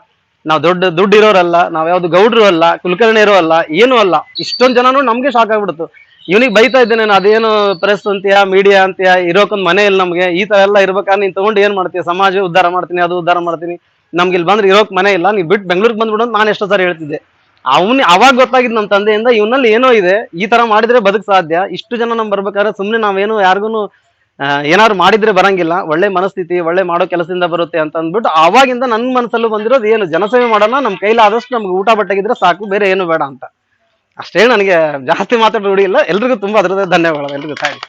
ನಾವು ದೊಡ್ಡ ದುಡ್ಡು ಇರೋರಲ್ಲ ನಾವು ಯಾವ್ದು ಗೌಡ್ರು ಅಲ್ಲ, ಕುಲಕರ್ಣಿಯರು ಅಲ್ಲ, ಏನೂ ಅಲ್ಲ. ಇಷ್ಟೊಂದು ಜನನು ನಮ್ಗೆ ಶಾಕ್ ಆಗ್ಬಿಡ್ತು. ಇವನಿಗೆ ಬೈತಾ ಇದ್ದೇನೆ, ನಾನು ಅದೇನು ಪ್ರೆಸ್ ಅಂತೀಯ ಮೀಡಿಯಾ ಅಂತೀಯ, ಇರೋಕೊಂದ್ ಮನೆ ಇಲ್ಲ ನಮ್ಗೆ, ಈ ತರ ಎಲ್ಲ ಇರ್ಬೇಕಾದ್ರೆ ನೀನ್ ತಗೊಂಡು ಏನ್ ಮಾಡ್ತೀಯ? ಸಮಾಜ ಉದ್ಧಾರ ಮಾಡ್ತೀನಿ, ಅದು ಉದ್ಧಾರ ಮಾಡ್ತೀನಿ. ನಮ್ಗೆ ಇಲ್ಲಿ ಬಂದ್ರೆ ಇರೋಕ್ ಮನೆ ಇಲ್ಲ, ನೀವ್ ಬಿಟ್ಟು ಬೆಂಗಳೂರಿಗೆ ಬಂದ್ಬಿಡು ಅಂತ ನಾನು ಎಷ್ಟೋ ಸಾರಿ ಹೇಳ್ತಿದ್ದೆ. ಅವ್ನ ಅವಾಗ ಗೊತ್ತಾಗಿದ್ದು ನಮ್ಮ ತಂದೆಯಿಂದ ಇವನಲ್ಲಿ ಏನೋ ಇದೆ, ಈ ತರ ಮಾಡಿದ್ರೆ ಬದುಕ್ ಸಾಧ್ಯ, ಇಷ್ಟು ಜನ ನಮ್ ಬರ್ಬೇಕಾದ್ರೆ ಸುಮ್ನೆ ನಾವೇನು ಯಾರಿಗೂ ಏನಾದ್ರು ಮಾಡಿದ್ರೆ ಬರಂಗಿಲ್ಲ, ಒಳ್ಳೆ ಮನಸ್ಥಿತಿ, ಒಳ್ಳೆ ಮಾಡೋ ಕೆಲಸದಿಂದ ಬರುತ್ತೆ ಅಂತ ಅಂದ್ಬಿಟ್ಟು ಅವಾಗಿಂದ ನನ್ನ ಮನಸ್ಸಲ್ಲೂ ಬಂದಿರೋದು ಏನು, ಜನಸೇವೆ ಮಾಡೋಣ, ನಮ್ ಕೈಲಾದಷ್ಟು ನಮ್ಗೆ ಊಟ ಬಟ್ಟೆಗಿದ್ರೆ ಸಾಕು, ಬೇರೆ ಏನು ಬೇಡ ಅಂತ. ಅಷ್ಟೇ ನನಗೆ ಜಾಸ್ತಿ ಮಾತಾಡೋ ರೂಢಿ ಇಲ್ಲ. ಎಲ್ರಿಗೂ ತುಂಬಾ ಅದ್ರದ್ದು ಧನ್ಯವಾದ ಎಲ್ರಿಗೂ ಥ್ಯಾಂಕ್ಸ್